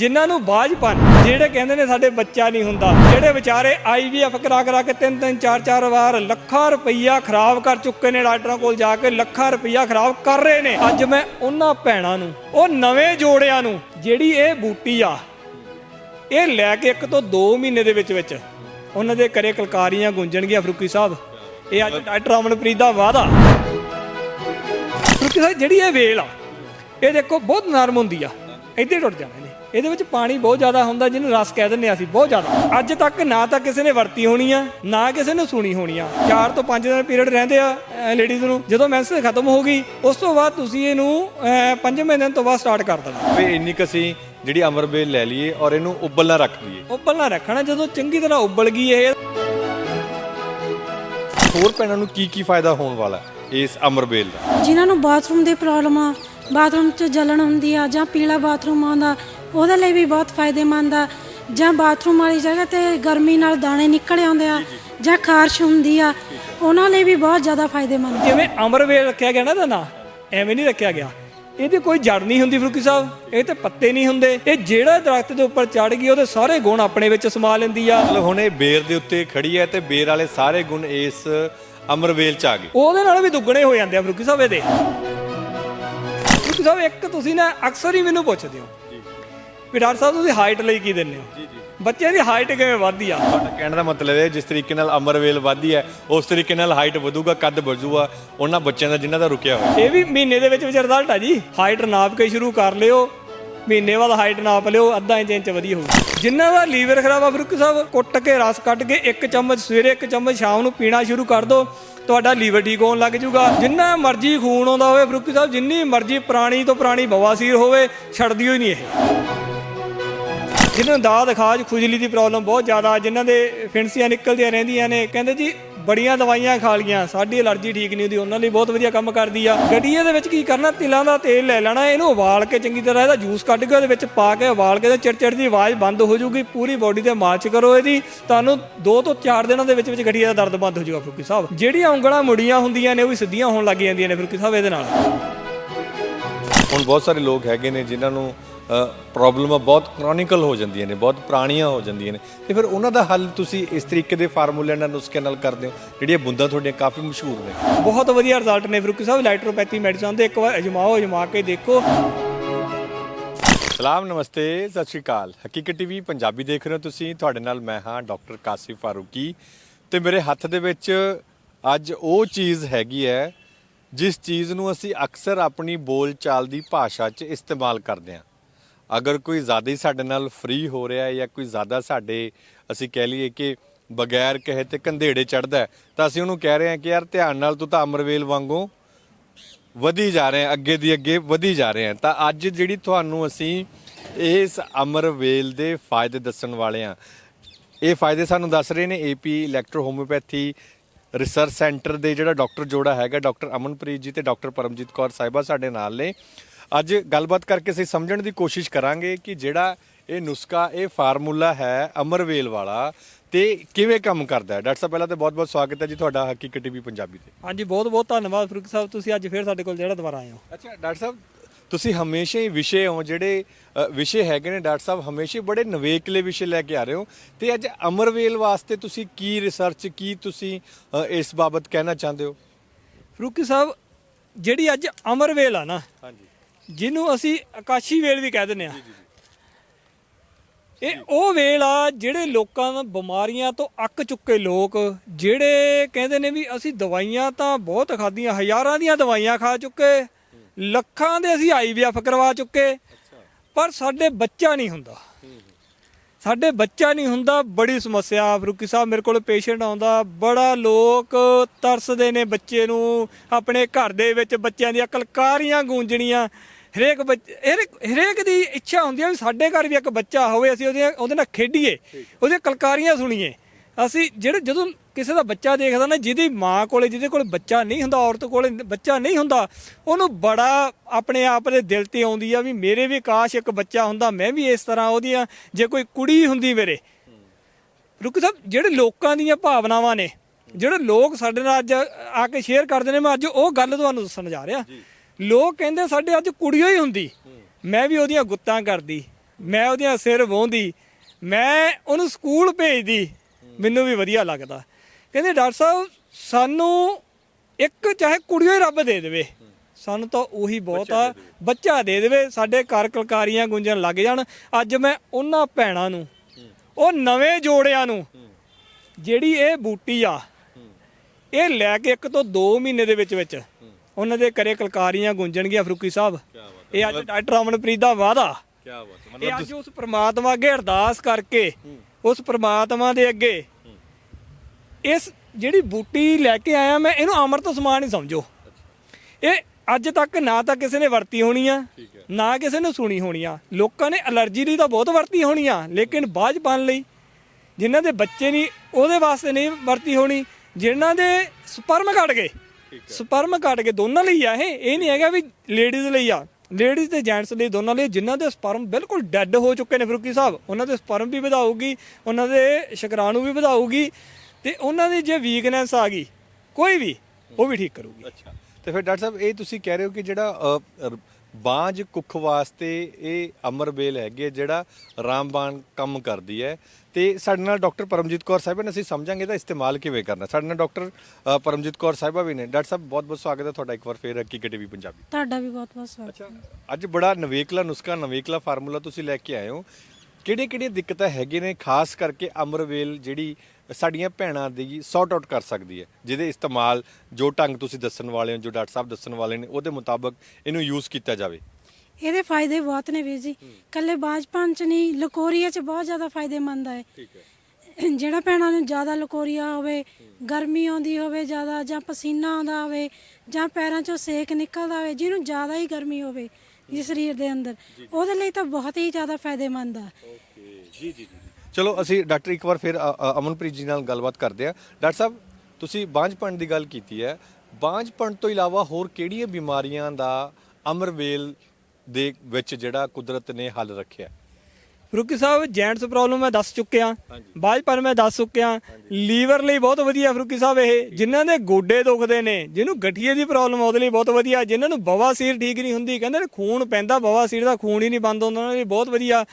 ਜਿਨ੍ਹਾਂ ਨੂੰ ਬਾਜ਼ਪਨ, ਜਿਹੜੇ ਕਹਿੰਦੇ ਨੇ ਸਾਡੇ ਬੱਚਾ ਨਹੀਂ ਹੁੰਦਾ, ਜਿਹੜੇ ਵਿਚਾਰੇ ਆਈਵੀਐਫ ਕਰਾ ਕਰਾ ਕੇ ਤਿੰਨ ਤਿੰਨ ਚਾਰ ਚਾਰ ਵਾਰ ਲੱਖਾਂ ਰੁਪਈਆ ਖਰਾਬ ਕਰ ਚੁੱਕੇ ਨੇ ਡਾਕਟਰਾਂ ਕੋਲ ਜਾ ਕੇ, ਲੱਖਾਂ ਰੁਪਈਆ ਖਰਾਬ ਕਰ ਰਹੇ ਨੇ। ਅੱਜ ਮੈਂ ਉਹਨਾਂ ਭੈਣਾਂ ਨੂੰ, ਉਹ ਨਵੇਂ ਜੋੜਿਆਂ ਨੂੰ, ਜਿਹੜੀ ਇਹ ਬੂਟੀ ਆ, ਇਹ ਲੈ ਕੇ ਇੱਕ ਤੋਂ 2 ਮਹੀਨੇ ਦੇ ਵਿੱਚ ਵਿੱਚ ਉਹਨਾਂ ਦੇ ਘਰੇ ਕਲਕਾਰੀਆਂ ਗੁੰਜਣਗੀਆਂ ਫਰੂਕੀ ਸਾਹਿਬ, ਇਹ ਅੱਜ ਡਾਕਟਰ ਅਮਨਪ੍ਰੀਤ ਦਾ ਵਾਅਦਾ। ਫਰੂਕੀ ਸਾਹਿਬ, ਜਿਹੜੀ ਇਹ ਵੇਲ ਆ, ਇਹ ਦੇਖੋ ਬਹੁਤ ਨਰਮ ਹੁੰਦੀ ਆ ਇੱਥੇ ਟੁੱਟ ਜਾਂਦੇ ਇਹਦੇ ਵਿੱਚ ਪਾਣੀ ਬਹੁਤ ਜ਼ਿਆਦਾ ਹੁੰਦਾ ਜਿਹਨੂੰ ਰਸ ਕਹਿ ਦਿੰਦੇ ਆ ਅਸੀਂ ਬਹੁਤ ਜ਼ਿਆਦਾ। ਅੱਜ ਤੱਕ ਨਾ ਤਾਂ ਕਿਸੇ ਨੇ ਵਰਤੀ ਹੋਣੀ ਆ ਨਾ ਕਿਸੇ ਨੇ ਸੁਣੀ ਹੋਣੀ ਆ। 4 ਤੋਂ 5 ਦਿਨ ਪੀਰੀਅਡ ਰਹਿੰਦੇ ਆ ਲੇਡੀਜ਼ ਨੂੰ। ਜਦੋਂ ਮੈਂਸਸ ਖਤਮ ਹੋ ਗਈ ਉਸ ਤੋਂ ਬਾਅਦ ਤੁਸੀਂ ਇਹਨੂੰ ਪੰਜਵੇਂ ਦਿਨ ਤੋਂ ਬਾਅਦ ਸਟਾਰਟ ਕਰ ਦੇਣਾ। ਵੀ ਇੰਨੀ ਕੁ ਅਸੀਂ ਜਿਹੜੀ ਅਮਰਬੇਲ ਲੈ ਲਈਏ ਔਰ ਇਹਨੂੰ ਉਬਲਣਾ ਰੱਖ ਦਈਏ। ਉੱਬਲ ਨਾ ਰੱਖਣਾ ਜਦੋਂ ਚੰਗੀ ਤਰ੍ਹਾਂ ਉੱਬਲ ਗਈ ਇਹ। ਹੋਰ ਭੈਣਾਂ ਨੂੰ ਕੀ ਕੀ ਫਾਇਦਾ ਹੋਣ ਵਾਲਾ ਇਸ ਅਮਰਬੇਲ ਦਾ? ਜਿਨ੍ਹਾਂ ਨੂੰ ਬਾਥਰੂਮ ਦੀ ਪ੍ਰੋਬਲਮ ਆ ਬਾਥਰੂਮ 'ਚ ਜਲਣ ਹੁੰਦੀ ਆ ਜਾਂ ਪੀਲਾ ਬਾਥਰੂਮ ਆਉਂਦਾ ਉਹਦੇ ਲਈ ਵੀ ਬਹੁਤ ਫਾਇਦੇਮੰਦ ਆ। ਜਾਂ ਬਾਥਰੂਮ ਵਾਲੀ ਜਗ੍ਹਾ ਤੇ ਗਰਮੀ ਨਾਲ ਦਾਣੇ ਨਿਕਲ ਆਉਂਦੇ ਆ ਜਾਂ ਖਾਰਸ਼ ਹੁੰਦੀ ਆ ਉਹਨਾਂ ਲਈ ਵੀ ਬਹੁਤ ਜ਼ਿਆਦਾ ਫਾਇਦੇਮੰਦ ਜਿਵੇਂ ਅਮਰਵੇਲ ਰੱਖਿਆ ਗਿਆ ਨਾ ਦਾ ਨਾਂ ਐਵੇਂ ਨਹੀਂ ਰੱਖਿਆ ਗਿਆ। ਇਹਦੀ ਕੋਈ ਜੜ ਨਹੀਂ ਹੁੰਦੀ ਫਰੂਕੀ ਸਾਹਿਬ ਇਹ ਤੇ ਪੱਤੇ ਨਹੀਂ ਹੁੰਦੇ। ਇਹ ਜਿਹੜਾ ਦਰਖਤ ਦੇ ਉੱਪਰ ਚੜ ਗਈ ਉਹਦੇ ਸਾਰੇ ਗੁਣ ਆਪਣੇ ਵਿੱਚ ਸਮਾ ਲੈਂਦੀ ਆ। ਮਤਲਬ ਹੁਣ ਇਹ ਬੇਰ ਦੇ ਉੱਤੇ ਖੜੀ ਹੈ ਤੇ ਬੇਰ ਵਾਲੇ ਸਾਰੇ ਗੁਣ ਇਸ ਅਮਰਬੇਲ ਚ ਆ ਗਏ। ਉਹਦੇ ਨਾਲ ਵੀ ਦੁੱਗਣੇ ਹੋ ਜਾਂਦੇ ਆ ਫਰੂਕੀ ਸਾਹਿਬ ਇਹਦੇ। ਫਰੂਕੀ ਸਾਹਿਬ ਇੱਕ ਤੁਸੀਂ ਨਾ ਅਕਸਰ ਹੀ ਮੈਨੂੰ ਪੁੱਛਦੇ ਹੋ ਵੀ ਡਾਕਟਰ ਸਾਹਿਬ ਤੁਸੀਂ ਹਾਈਟ ਲਈ ਕੀ ਦਿੰਦੇ ਹੋ? ਜੀ ਜੀ। ਬੱਚਿਆਂ ਦੀ ਹਾਈਟ ਕਿਵੇਂ ਵੱਧਦੀ ਆ? ਤੁਹਾਡਾ ਕਹਿਣ ਦਾ ਮਤਲਬ ਹੈ ਜਿਸ ਤਰੀਕੇ ਨਾਲ ਅਮਰਵੇਲ ਵਧਦੀ ਹੈ ਉਸ ਤਰੀਕੇ ਨਾਲ ਹਾਈਟ ਵਧੂਗਾ ਕੱਦ ਵਧੂਗਾ ਉਹਨਾਂ ਬੱਚਿਆਂ ਦਾ ਜਿਨ੍ਹਾਂ ਦਾ ਰੁਕਿਆ ਹੋਇਆ। ਇਹ ਵੀ ਮਹੀਨੇ ਦੇ ਵਿੱਚ ਵਿੱਚ ਰਿਜ਼ਲਟ ਆ ਜੀ। ਹਾਈਟ ਨਾਪ ਕੇ ਸ਼ੁਰੂ ਕਰ ਲਿਓ ਮਹੀਨੇ ਬਾਅਦ ਹਾਈਟ ਨਾਪ ਲਿਓ ਅੱਧਾ ਇੰਚ ਇੰਚ ਵਧੀ ਹੋਊ। ਜਿਨ੍ਹਾਂ ਦਾ ਲੀਵਰ ਖਰਾਬ ਆ ਫਰੂਕ ਸਾਹਿਬ ਕੁੱਟ ਕੇ ਰਸ ਕੱਢ ਕੇ ਇੱਕ ਚਮਚ ਸਵੇਰੇ ਇੱਕ ਚਮਚ ਸ਼ਾਮ ਨੂੰ ਪੀਣਾ ਸ਼ੁਰੂ ਕਰ ਦਿਓ ਤੁਹਾਡਾ ਲੀਵਰ ਠੀਕ ਹੋਣ ਲੱਗ ਜਾਊਗਾ। ਜਿੰਨਾ ਮਰਜ਼ੀ ਖੂਨ ਆਉਂਦਾ ਹੋਵੇ ਫਰੂਕੀ ਸਾਹਿਬ ਜਿੰਨੀ ਮਰਜ਼ੀ ਪੁਰਾਣੀ ਤੋਂ ਪੁਰਾਣੀ ਬਵਾਸੀਰ ਹੋਵੇ ਛੱਡਦੀ ਹੋਈ ਨਹੀਂ ਇਹ। ਜਿਨ੍ਹਾਂ ਨੂੰ ਦਾਦ ਖਾਜ ਖੁਜਲੀ ਦੀ ਪ੍ਰੋਬਲਮ ਬਹੁਤ ਜ਼ਿਆਦਾ, ਜਿਨ੍ਹਾਂ ਦੇ ਫਿੰਸੀਆਂ ਨਿਕਲਦੀਆਂ ਰਹਿੰਦੀਆਂ ਨੇ, ਕਹਿੰਦੇ ਜੀ ਬੜੀਆਂ ਦਵਾਈਆਂ ਖਾ ਲੀਆਂ ਸਾਡੀ ਅਲਰਜੀ ਠੀਕ ਨਹੀਂ ਹੁੰਦੀ, ਉਹਨਾਂ ਲਈ ਬਹੁਤ ਵਧੀਆ ਕੰਮ ਕਰਦੀ ਆ। ਗੱਡੀਏ ਦੇ ਵਿੱਚ ਕੀ ਕਰਨਾ, ਤਿਲਾਂ ਦਾ ਤੇਲ ਲੈ ਲੈਣਾ, ਇਹਨੂੰ ਉਬਾਲ ਕੇ ਚੰਗੀ ਤਰ੍ਹਾਂ ਇਹਦਾ ਜੂਸ ਕੱਢ ਕੇ ਉਹਦੇ ਵਿੱਚ ਪਾ ਕੇ ਉਬਾਲ ਕੇ ਤੇ ਚਿੜਚਿੜ ਦੀ ਆਵਾਜ਼ ਬੰਦ ਹੋ ਜਾਊਗੀ, ਪੂਰੀ ਬੋਡੀ ਤੇ ਮਾਰਚ ਕਰੋ ਇਹਦੀ, ਤੁਹਾਨੂੰ 2 ਤੋਂ 4 ਦਿਨਾਂ ਦੇ ਵਿੱਚ ਵਿੱਚ ਗੱਡੀਏ ਦਾ ਦਰਦ ਬੰਦ ਹੋ ਜਾਊਗਾ ਫਰੂਕੀ ਸਾਹਿਬ। ਜਿਹੜੀਆਂ ਉਂਗਲਾਂ ਮੁੜੀਆਂ ਹੁੰਦੀਆਂ ਨੇ, ਉਹ ਵੀ ਸਿੱਧੀਆਂ ਹੋਣ ਲੱਗ ਜਾਂਦੀਆਂ ਨੇ ਫਰੂਕੀ ਸਾਹਿਬ, ਇਹਦੇ ਨਾਲ। ਹੁਣ ਬਹੁਤ ਸਾਰੇ ਲੋਕ ਹੈਗੇ ਨੇ, ਜਿਨ੍ਹਾਂ ਨੂੰ ਪ੍ਰੋਬਲਮਾਂ ਬਹੁਤ ਕ੍ਰੋਨਿਕਲ ਹੋ ਜਾਂਦੀਆਂ ਨੇ ਬਹੁਤ ਪੁਰਾਣੀਆਂ ਹੋ ਜਾਂਦੀਆਂ ਨੇ। ਤੇ ਫਿਰ ਉਹਨਾਂ ਦਾ ਹੱਲ ਤੁਸੀਂ ਇਸ ਤਰੀਕੇ ਦੇ ਫਾਰਮੂਲੇ ਨਾਲ ਨੁਸਖੇ ਨਾਲ ਕਰਦੇ ਹੋ ਜਿਹੜੀਆਂ ਬੁੰਦਾਂ ਤੁਹਾਡੀਆਂ ਕਾਫੀ ਮਸ਼ਹੂਰ ਨੇ। ਬਹੁਤ ਵਧੀਆ ਰਿਜ਼ਲਟ ਨੇ ਫਰੂਕੀ ਸਾਹਿਬ ਇਲੈਕਟ੍ਰੋਪੈਥੀ ਮੈਡੀਸਨ ਦੇ ਇੱਕ ਵਾਰ ਅਜਮਾਓ ਅਜਮਾ ਕੇ ਦੇਖੋ। ਸਲਾਮ ਨਮਸਤੇ ਸਤਿ ਸ਼੍ਰੀ ਅਕਾਲ। ਹਕੀਕਤ ਟੀਵੀ ਪੰਜਾਬੀ ਦੇਖ ਰਹੇ ਹੋ ਤੁਸੀਂ। ਤੁਹਾਡੇ ਨਾਲ ਮੈਂ ਹਾਂ ਡਾਕਟਰ ਕਾਸਿਫ ਫਾਰੂਕੀ। ਤੇ ਮੇਰੇ ਹੱਥ ਦੇ ਵਿੱਚ ਅੱਜ ਉਹ ਚੀਜ਼ ਹੈਗੀ ਹੈ ਜਿਸ ਚੀਜ਼ ਨੂੰ ਅਸੀਂ ਅਕਸਰ ਆਪਣੀ ਬੋਲਚਾਲ ਦੀ ਭਾਸ਼ਾ 'ਚ ਇਸਤੇਮਾਲ ਕਰਦੇ ਹਾਂ। ਅਗਰ ਕੋਈ ਜ਼ਿਆਦਾ ਹੀ ਸਾਡੇ ਨਾਲ ਫ੍ਰੀ ਹੋ ਰਿਹਾ ਹੈ ਜਾਂ ਕੋਈ ਜ਼ਿਆਦਾ ਸਾਡੇ, ਅਸੀਂ ਕਹਿ ਲਈਏ ਕਿ ਬਗੈਰ ਕਹੇ ਤੇ ਕੰਧੇੜੇ ਚੜਦਾ ਤਾਂ ਅਸੀਂ ਉਹਨੂੰ ਕਹਿ ਰਹੇ ਹਾਂ ਕਿ ਯਾਰ ਧਿਆਨ ਨਾਲ ਤੂੰ ਤਾਂ ਅਮਰਵੇਲ ਵਾਂਗੂ ਵਧੀ ਜਾ ਰਹੇ ਹਾਂ, ਅੱਗੇ ਦੀ ਅੱਗੇ ਵਧੀ ਜਾ ਰਹੇ ਹਾਂ। ਤਾਂ ਅੱਜ ਜਿਹੜੀ ਤੁਹਾਨੂੰ ਅਸੀਂ ਇਸ ਅਮਰਵੇਲ ਦੇ ਫਾਇਦੇ ਦੱਸਣ ਵਾਲੇ ਹਾਂ। ਇਹ ਫਾਇਦੇ ਸਾਨੂੰ ਦੱਸ ਰਹੇ ਨੇ AP electro homoeopathy research centre ਦੇ ਜਿਹੜਾ ਡਾਕਟਰ ਜੋੜਾ ਹੈਗਾ, ਡਾਕਟਰ ਅਮਨਪ੍ਰੀਤ ਜੀ ਤੇ ਡਾਕਟਰ ਪਰਮਜੀਤ ਕੌਰ ਸਾਹਿਬਾ ਸਾਡੇ ਨਾਲ ਨੇ। ਅੱਜ ਗੱਲਬਾਤ ਕਰਕੇ ਅਸੀਂ ਸਮਝਣ ਦੀ ਕੋਸ਼ਿਸ਼ ਕਰਾਂਗੇ ਕਿ ਜਿਹੜਾ ਇਹ ਨੁਸਖਾ ਇਹ ਫਾਰਮੂਲਾ ਹੈ ਅਮਰਵੇਲ ਵਾਲਾ ਤੇ ਕਿਵੇਂ ਕੰਮ ਕਰਦਾ ਹੈ? ਡਾਕਟਰ ਸਾਹਿਬ ਪਹਿਲਾਂ ਤਾਂ ਬਹੁਤ-ਬਹੁਤ ਸਵਾਗਤ ਹੈ ਜੀ ਤੁਹਾਡਾ ਹਕੀਕਤ ਟੀਵੀ ਪੰਜਾਬੀ ਤੇ। ਹਾਂਜੀ ਬਹੁਤ ਬਹੁਤ ਧੰਨਵਾਦ ਫਰੂਕ ਸਾਹਿਬ ਤੁਸੀਂ ਅੱਜ ਫੇਰ ਸਾਡੇ ਕੋਲ ਜਿਹੜਾ ਦੁਬਾਰਾ ਆਏ ਹੋ। ਅੱਛਾ ਡਾਕਟਰ ਸਾਹਿਬ ਤੁਸੀਂ ਹਮੇਸ਼ਾ ਹੀ ਵਿਸ਼ੇ ਹੋ ਜਿਹੜੇ ਵਿਸ਼ੇ ਹੈਗੇ ਨੇ ਡਾਕਟਰ ਸਾਹਿਬ ਹਮੇਸ਼ਾ ਹੀ ਬੜੇ ਨਵੇਕਲੇ ਵਿਸ਼ੇ ਲੈ ਕੇ ਆ ਰਹੇ ਹੋ। ਤੇ ਅੱਜ ਅਮਰਵੇਲ ਵਾਸਤੇ ਤੁਸੀਂ ਕੀ ਰਿਸਰਚ ਕੀ ਤੁਸੀਂ ਇਸ ਬਾਬਤ ਕਹਿਣਾ ਚਾਹੁੰਦੇ ਹੋ? ਫਰੂਕੀ ਸਾਹਿਬ ਜਿਹੜੀ ਅੱਜ ਅਮਰਵੇਲ ਆ ਨਾ ਹਾਂਜੀ। ਜਿਹਨੂੰ ਅਸੀਂ ਆਕਾਸ਼ੀ ਵੇਲ ਵੀ ਕਹਿ ਦਿੰਦੇ ਆ ਇਹ ਉਹ ਵੇਲ ਆ ਜਿਹੜੇ ਲੋਕਾਂ ਨੂੰ ਬਿਮਾਰੀਆਂ ਤੋਂ ਅੱਕ ਚੁੱਕੇ ਲੋਕ ਜਿਹੜੇ ਕਹਿੰਦੇ ਨੇ ਵੀ ਅਸੀਂ ਦਵਾਈਆਂ ਤਾਂ ਬਹੁਤ ਖਾਧੀਆਂ ਹਜ਼ਾਰਾਂ ਦੀਆਂ ਦਵਾਈਆਂ ਖਾ ਚੁੱਕੇ ਲੱਖਾਂ ਦੇ ਅਸੀਂ ਆਈਵੀਐਫ ਕਰਵਾ ਚੁੱਕੇ ਪਰ ਸਾਡੇ ਬੱਚਾ ਨਹੀਂ ਹੁੰਦਾ। ਸਾਡੇ ਬੱਚਾ ਨਹੀਂ ਹੁੰਦਾ ਬੜੀ ਸਮੱਸਿਆ ਫਰੂਕੀ ਸਾਹਿਬ ਮੇਰੇ ਕੋਲ ਪੇਸ਼ੈਂਟ ਆਉਂਦਾ ਬੜਾ ਲੋਕ ਤਰਸਦੇ ਨੇ ਬੱਚੇ ਨੂੰ ਆਪਣੇ ਘਰ ਦੇ ਵਿੱਚ ਬੱਚਿਆਂ ਦੀਆਂ ਕਲਕਾਰੀਆਂ ਗੂੰਜਣੀਆਂ ਹਰੇਕ ਬੱਚ- ਹਰੇਕ ਹਰੇਕ ਦੀ ਇੱਛਾ ਹੁੰਦੀ ਹੈ ਵੀ ਸਾਡੇ ਘਰ ਵੀ ਇੱਕ ਬੱਚਾ ਹੋਵੇ, ਅਸੀਂ ਉਹਦੇ ਉਹਦੇ ਨਾਲ ਖੇਡੀਏ ਉਹਦੀਆਂ ਕਲਕਾਰੀਆਂ ਸੁਣੀਏ। ਅਸੀਂ ਜਿਹੜੇ, ਜਦੋਂ ਕਿਸੇ ਦਾ ਬੱਚਾ ਦੇਖਦਾ ਨਾ, ਜਿਹਦੀ ਮਾਂ ਕੋਲੇ, ਜਿਹਦੇ ਕੋਲ ਬੱਚਾ ਨਹੀਂ ਹੁੰਦਾ, ਔਰਤ ਕੋਲੇ ਬੱਚਾ ਨਹੀਂ ਹੁੰਦਾ, ਉਹਨੂੰ ਬੜਾ ਆਪਣੇ ਆਪ ਦੇ ਦਿਲ ਤੇ ਆਉਂਦੀ ਆ ਵੀ ਮੇਰੇ ਵੀ ਕਾਸ਼ ਇੱਕ ਬੱਚਾ ਹੁੰਦਾ, ਮੈਂ ਵੀ ਇਸ ਤਰ੍ਹਾਂ ਉਹਦੀਆਂ, ਜੇ ਕੋਈ ਕੁੜੀ ਹੁੰਦੀ ਮੇਰੇ। ਰੁਕ ਸਾਹਿਬ ਜਿਹੜੇ ਲੋਕਾਂ ਦੀਆਂ ਭਾਵਨਾਵਾਂ ਨੇ, ਜਿਹੜੇ ਲੋਕ ਸਾਡੇ ਨਾਲ ਅੱਜ ਆ ਕੇ ਸ਼ੇਅਰ ਕਰਦੇ ਨੇ, ਮੈਂ ਅੱਜ ਉਹ ਗੱਲ ਤੁਹਾਨੂੰ ਦੱਸਣ ਜਾ ਰਿਹਾ। ਲੋਕ ਕਹਿੰਦੇ ਸਾਡੇ ਅੱਜ ਕੁੜੀਓ ਹੀ ਹੁੰਦੀ। ਮੈਂ ਵੀ ਉਹਦੀਆਂ ਗੁੱਤਾਂ ਕਰਦੀ ਮੈਂ ਉਹਦੀਆਂ ਸਿਰ ਵਾਹੁੰਦੀ ਮੈਂ ਉਹਨੂੰ ਸਕੂਲ ਭੇਜਦੀ। ਮੈਨੂੰ ਵੀ ਵਧੀਆ ਲੱਗਦਾ। ਕਹਿੰਦੇ ਡਾਕਟਰ ਸਾਹਿਬ ਸਾਨੂੰ ਇੱਕ ਚਾਹੇ ਕੁੜੀਓ ਹੀ ਰੱਬ ਦੇ ਦੇਵੇ ਸਾਨੂੰ ਤਾਂ ਉਹੀ ਬਹੁਤ ਆ। ਬੱਚਾ ਦੇ ਦੇਵੇ ਸਾਡੇ ਘਰ ਕਲਕਾਰੀਆਂ ਗੁੰਜਣ ਲੱਗ ਜਾਣ। ਅੱਜ ਮੈਂ ਉਹਨਾਂ ਭੈਣਾਂ ਨੂੰ ਉਹ ਨਵੇਂ ਜੋੜਿਆਂ ਨੂੰ ਜਿਹੜੀ ਇਹ ਬੂਟੀ ਆ ਇਹ ਲੈ ਕੇ ਇੱਕ ਤੋਂ 2 ਮਹੀਨੇ ਦੇ ਵਿੱਚ ਵਿੱਚ ਉਹਨਾਂ ਦੇ ਘਰੇ ਕਲਕਾਰੀਆਂ ਗੁੰਜਣਗੀਆਂ ਫਰੂਕੀ ਸਾਹਿਬ। ਇਹ ਅੱਜ ਡਾਕਟਰ ਅਮਨਪ੍ਰੀਤ ਦਾ ਵਾਅਦਾ। ਕੀ ਬਾਤ ਇਹ ਅੱਜ ਉਸ ਪ੍ਰਮਾਤਮਾ ਅੱਗੇ ਅਰਦਾਸ ਕਰਕੇ ਉਸ ਪ੍ਰਮਾਤਮਾ ਦੇ ਅੱਗੇ ਇਸ ਜਿਹੜੀ ਬੂਟੀ ਲੈ ਕੇ ਆਇਆ ਮੈਂ ਇਹਨੂੰ ਅੰਮ੍ਰਿਤ ਸਮਾਨ ਹੀ ਸਮਝੋ। ਇਹ ਅੱਜ ਤੱਕ ਨਾ ਤਾਂ ਕਿਸੇ ਨੇ ਵਰਤੀ ਹੋਣੀ ਆ ਨਾ ਕਿਸੇ ਨੇ ਸੁਣੀ ਹੋਣੀ ਆ ਲੋਕਾਂ ਨੇ ਅਲਰਜੀ ਲਈ ਤਾਂ ਬਹੁਤ ਵਰਤੀ ਹੋਣੀ ਆ ਲੇਕਿਨ ਬਾਝ ਪਾਣ ਲਈ ਜਿਨ੍ਹਾਂ ਦੇ ਬੱਚੇ ਨਹੀਂ ਉਹਦੇ ਵਾਸਤੇ ਨਹੀਂ ਵਰਤੀ ਹੋਣੀ ਜਿਨ੍ਹਾਂ ਦੇ ਸਪਰਮ ਘਟ ਗਏ। ਸਪਰਮ ਘਟ ਗਏ ਦੋਨਾਂ ਲਈ ਆ ਇਹ। ਇਹ ਨਹੀਂ ਹੈਗਾ ਵੀ ਲੇਡੀਜ਼ ਲਈ ਆ। ਲੇਡੀਜ਼ ਤੇ ਜੈਂਟਸ ਲਈ ਦੋਨਾਂ ਲਈ ਜਿਨ੍ਹਾਂ ਦੇ ਸਪਰਮ ਬਿਲਕੁਲ ਡੈੱਡ ਹੋ ਚੁੱਕੇ ਨੇ ਫਰੂਕੀ ਸਾਹਿਬ ਉਹਨਾਂ ਦੇ ਸਪਰਮ ਵੀ ਵਧਾਊਗੀ ਉਹਨਾਂ ਦੇ ਸ਼ੁਕਰਾਣੂ ਵੀ ਵਧਾਊਗੀ ਤੇ ਉਹਨਾਂ ਦੀ ਜੇ ਵੀਕਨੈਸ ਆ ਗਈ ਕੋਈ ਵੀ ਉਹ ਵੀ ਠੀਕ ਕਰੂਗੀ। ਅੱਛਾ। ਤੇ ਫਿਰ ਡਾਕਟਰ ਸਾਹਿਬ ਇਹ ਤੁਸੀਂ ਕਹਿ ਰਹੇ ਹੋ ਕਿ ਜਿਹੜਾ ਬਾਂਝ ਕੁੱਖ ਵਾਸਤੇ ਇਹ ਅਮਰਬੇਲ ਹੈਗੀ ਜਿਹੜਾ ਰਾਮਬਾਣ ਕੰਮ ਕਰਦੀ ਹੈ। ਤੇ ਸਾਡੇ ਨਾਲ ਡਾਕਟਰ ਪਰਮਜੀਤ ਕੌਰ ਸਾਹਿਬਾ ਨੇ ਅਸੀਂ ਸਮਝਾਂਗੇ ਤਾਂ ਇਸਤੇਮਾਲ ਕਿਵੇਂ ਕਰਨਾ। ਸਾਡੇ ਨਾਲ ਡਾਕਟਰ ਅ, ਪਰਮਜੀਤ ਕੌਰ ਸਾਹਿਬਾ ਵੀ ਨੇ। ਡਾਕਟਰ ਸਾਹਿਬ ਬਹੁਤ ਬਹੁਤ ਸਵਾਗਤ ਹੈ ਤੁਹਾਡਾ ਇੱਕ ਵਾਰ ਫੇਰ ਹਕੀਕਤ ਟੀਵੀ ਪੰਜਾਬੀ। ਤੁਹਾਡਾ ਵੀ ਬਹੁਤ ਬਹੁਤ ਸਵਾਗਤ ਅੱਛਾ ਅੱਜ ਬੜਾ ਨਵੇਕਲਾ ਨੁਸਖਾ ਨਵੇਕਲਾ ਫਾਰਮੂਲਾ ਤੁਸੀਂ ਲੈ ਕੇ ਆਏ ਹੋ। ਕਿਹੜੀਆਂ ਕਿਹੜੀਆਂ ਦਿੱਕਤਾਂ ਹੈਗੇ ਨੇ? ਖਾਸ ਕਰਕੇ ਅਮਰਵੇਲ ਜਿਹੜੀ ਸਾਡੀਆਂ ਭੈਣਾਂ ਦੀ ਸੌਟ ਆਊਟ ਕਰ ਸਕਦੀ ਹੈ। ਜਿਹਦੇ ਇਸਤੇਮਾਲ ਜੋ ਢੰਗ ਤੁਸੀਂ ਦੱਸਣ ਵਾਲੇ ਹੋ ਜੋ ਡਾਕਟਰ ਸਾਹਿਬ ਦੱਸਣ ਵਾਲੇ ਨੇ ਉਹਦੇ ਮੁਤਾਬਕ ਇਹਨੂੰ ਯੂਜ਼ ਕੀਤਾ ਜਾਵੇ। ਇਹਦੇ ਫਾਇਦੇ ਬਹੁਤ ਨੇ ਵੀਰ ਜੀ। ਕੱਲੇ ਬਾਜਪਨ ਚ ਨਹੀਂ ਲਕੋਰੀਆ ਚ ਬਹੁਤ ਜ਼ਿਆਦਾ ਫਾਇਦੇਮੰਦ ਹੈ ਠੀਕ ਹੈ। ਜਿਹੜਾ ਭੈਣਾਂ ਨੂੰ ਜ਼ਿਆਦਾ ਲਕੋਰੀਆ ਹੋਵੇ ਗਰਮੀ ਆਉਂਦੀ ਹੋਵੇ ਜ਼ਿਆਦਾ ਜਾਂ ਪਸੀਨਾ ਆਉਂਦਾ ਹੋਵੇ ਜਾਂ ਪੈਰਾਂ ਚੋਂ ਸੇਕ ਨਿਕਲਦਾ ਹੋਵੇ ਜਿਹਨੂੰ ਜ਼ਿਆਦਾ ਹੀ ਗਰਮੀ ਹੋਵੇ ਜੀ ਸਰੀਰ ਦੇ ਅੰਦਰ। ਉਹਦੇ ਲਈ ਤਾਂ ਬਹੁਤ ਹੀ ਜ਼ਿਆਦਾ ਫਾਇਦੇਮੰਦ ਆ। ਓਕੇ। ਜੀ ਜੀ ਜੀ। ਚਲੋ ਅਸੀਂ ਡਾਕਟਰ ਇੱਕ ਵਾਰ ਫਿਰ ਅ, ਅ, ਅਮਨਪ੍ਰੀਤ ਜੀ ਨਾਲ ਗੱਲਬਾਤ ਕਰਦੇ ਹਾਂ। ਡਾਕਟਰ ਸਾਹਿਬ ਤੁਸੀਂ ਬਾਂਝਪਣ ਦੀ ਗੱਲ ਕੀਤੀ ਹੈ। ਬਾਂਝਪਣ ਤੋਂ ਇਲਾਵਾ ਹੋਰ ਕਿਹੜੀਆਂ ਬਿਮਾਰੀਆਂ ਦਾ ਅਮਰਵੇਲ ਦੇ ਵਿੱਚ ਜਿਹੜਾ ਕੁਦਰਤ ਨੇ ਹੱਲ ਰੱਖਿਆ? ਫਰੂਕੀ ਸਾਹਿਬ ਜੈਂਟਸ ਪ੍ਰੋਬਲਮ ਮੈਂ ਦੱਸ ਚੁੱਕਿਆ। ਬਾਜਪਨ ਮੈਂ ਦੱਸ ਚੁੱਕਿਆ। ਲੀਵਰ ਲਈ ਬਹੁਤ ਵਧੀਆ ਫਰੂਕੀ ਸਾਹਿਬ ਇਹ। ਜਿਨ੍ਹਾਂ ਦੇ ਗੋਡੇ ਦੁਖਦੇ ਨੇ ਜਿਹਨੂੰ ਗਠੀਏ ਦੀ ਪ੍ਰੋਬਲਮ ਉਹਦੇ ਲਈ ਬਹੁਤ ਵਧੀਆ। ਜਿਨ੍ਹਾਂ ਨੂੰ ਬਵਾਸੀਰ ਠੀਕ ਨਹੀਂ ਹੁੰਦੀ ਕਹਿੰਦੇ ਨੇ ਖੂਨ ਪੈਂਦਾ ਬਵਾਸੀਰ ਦਾ ਖੂਨ ਹੀ ਨਹੀਂ ਬੰਦ ਹੁੰਦਾ ਉਹਨਾਂ ਲਈ ਬਹੁਤ ਵਧੀਆ।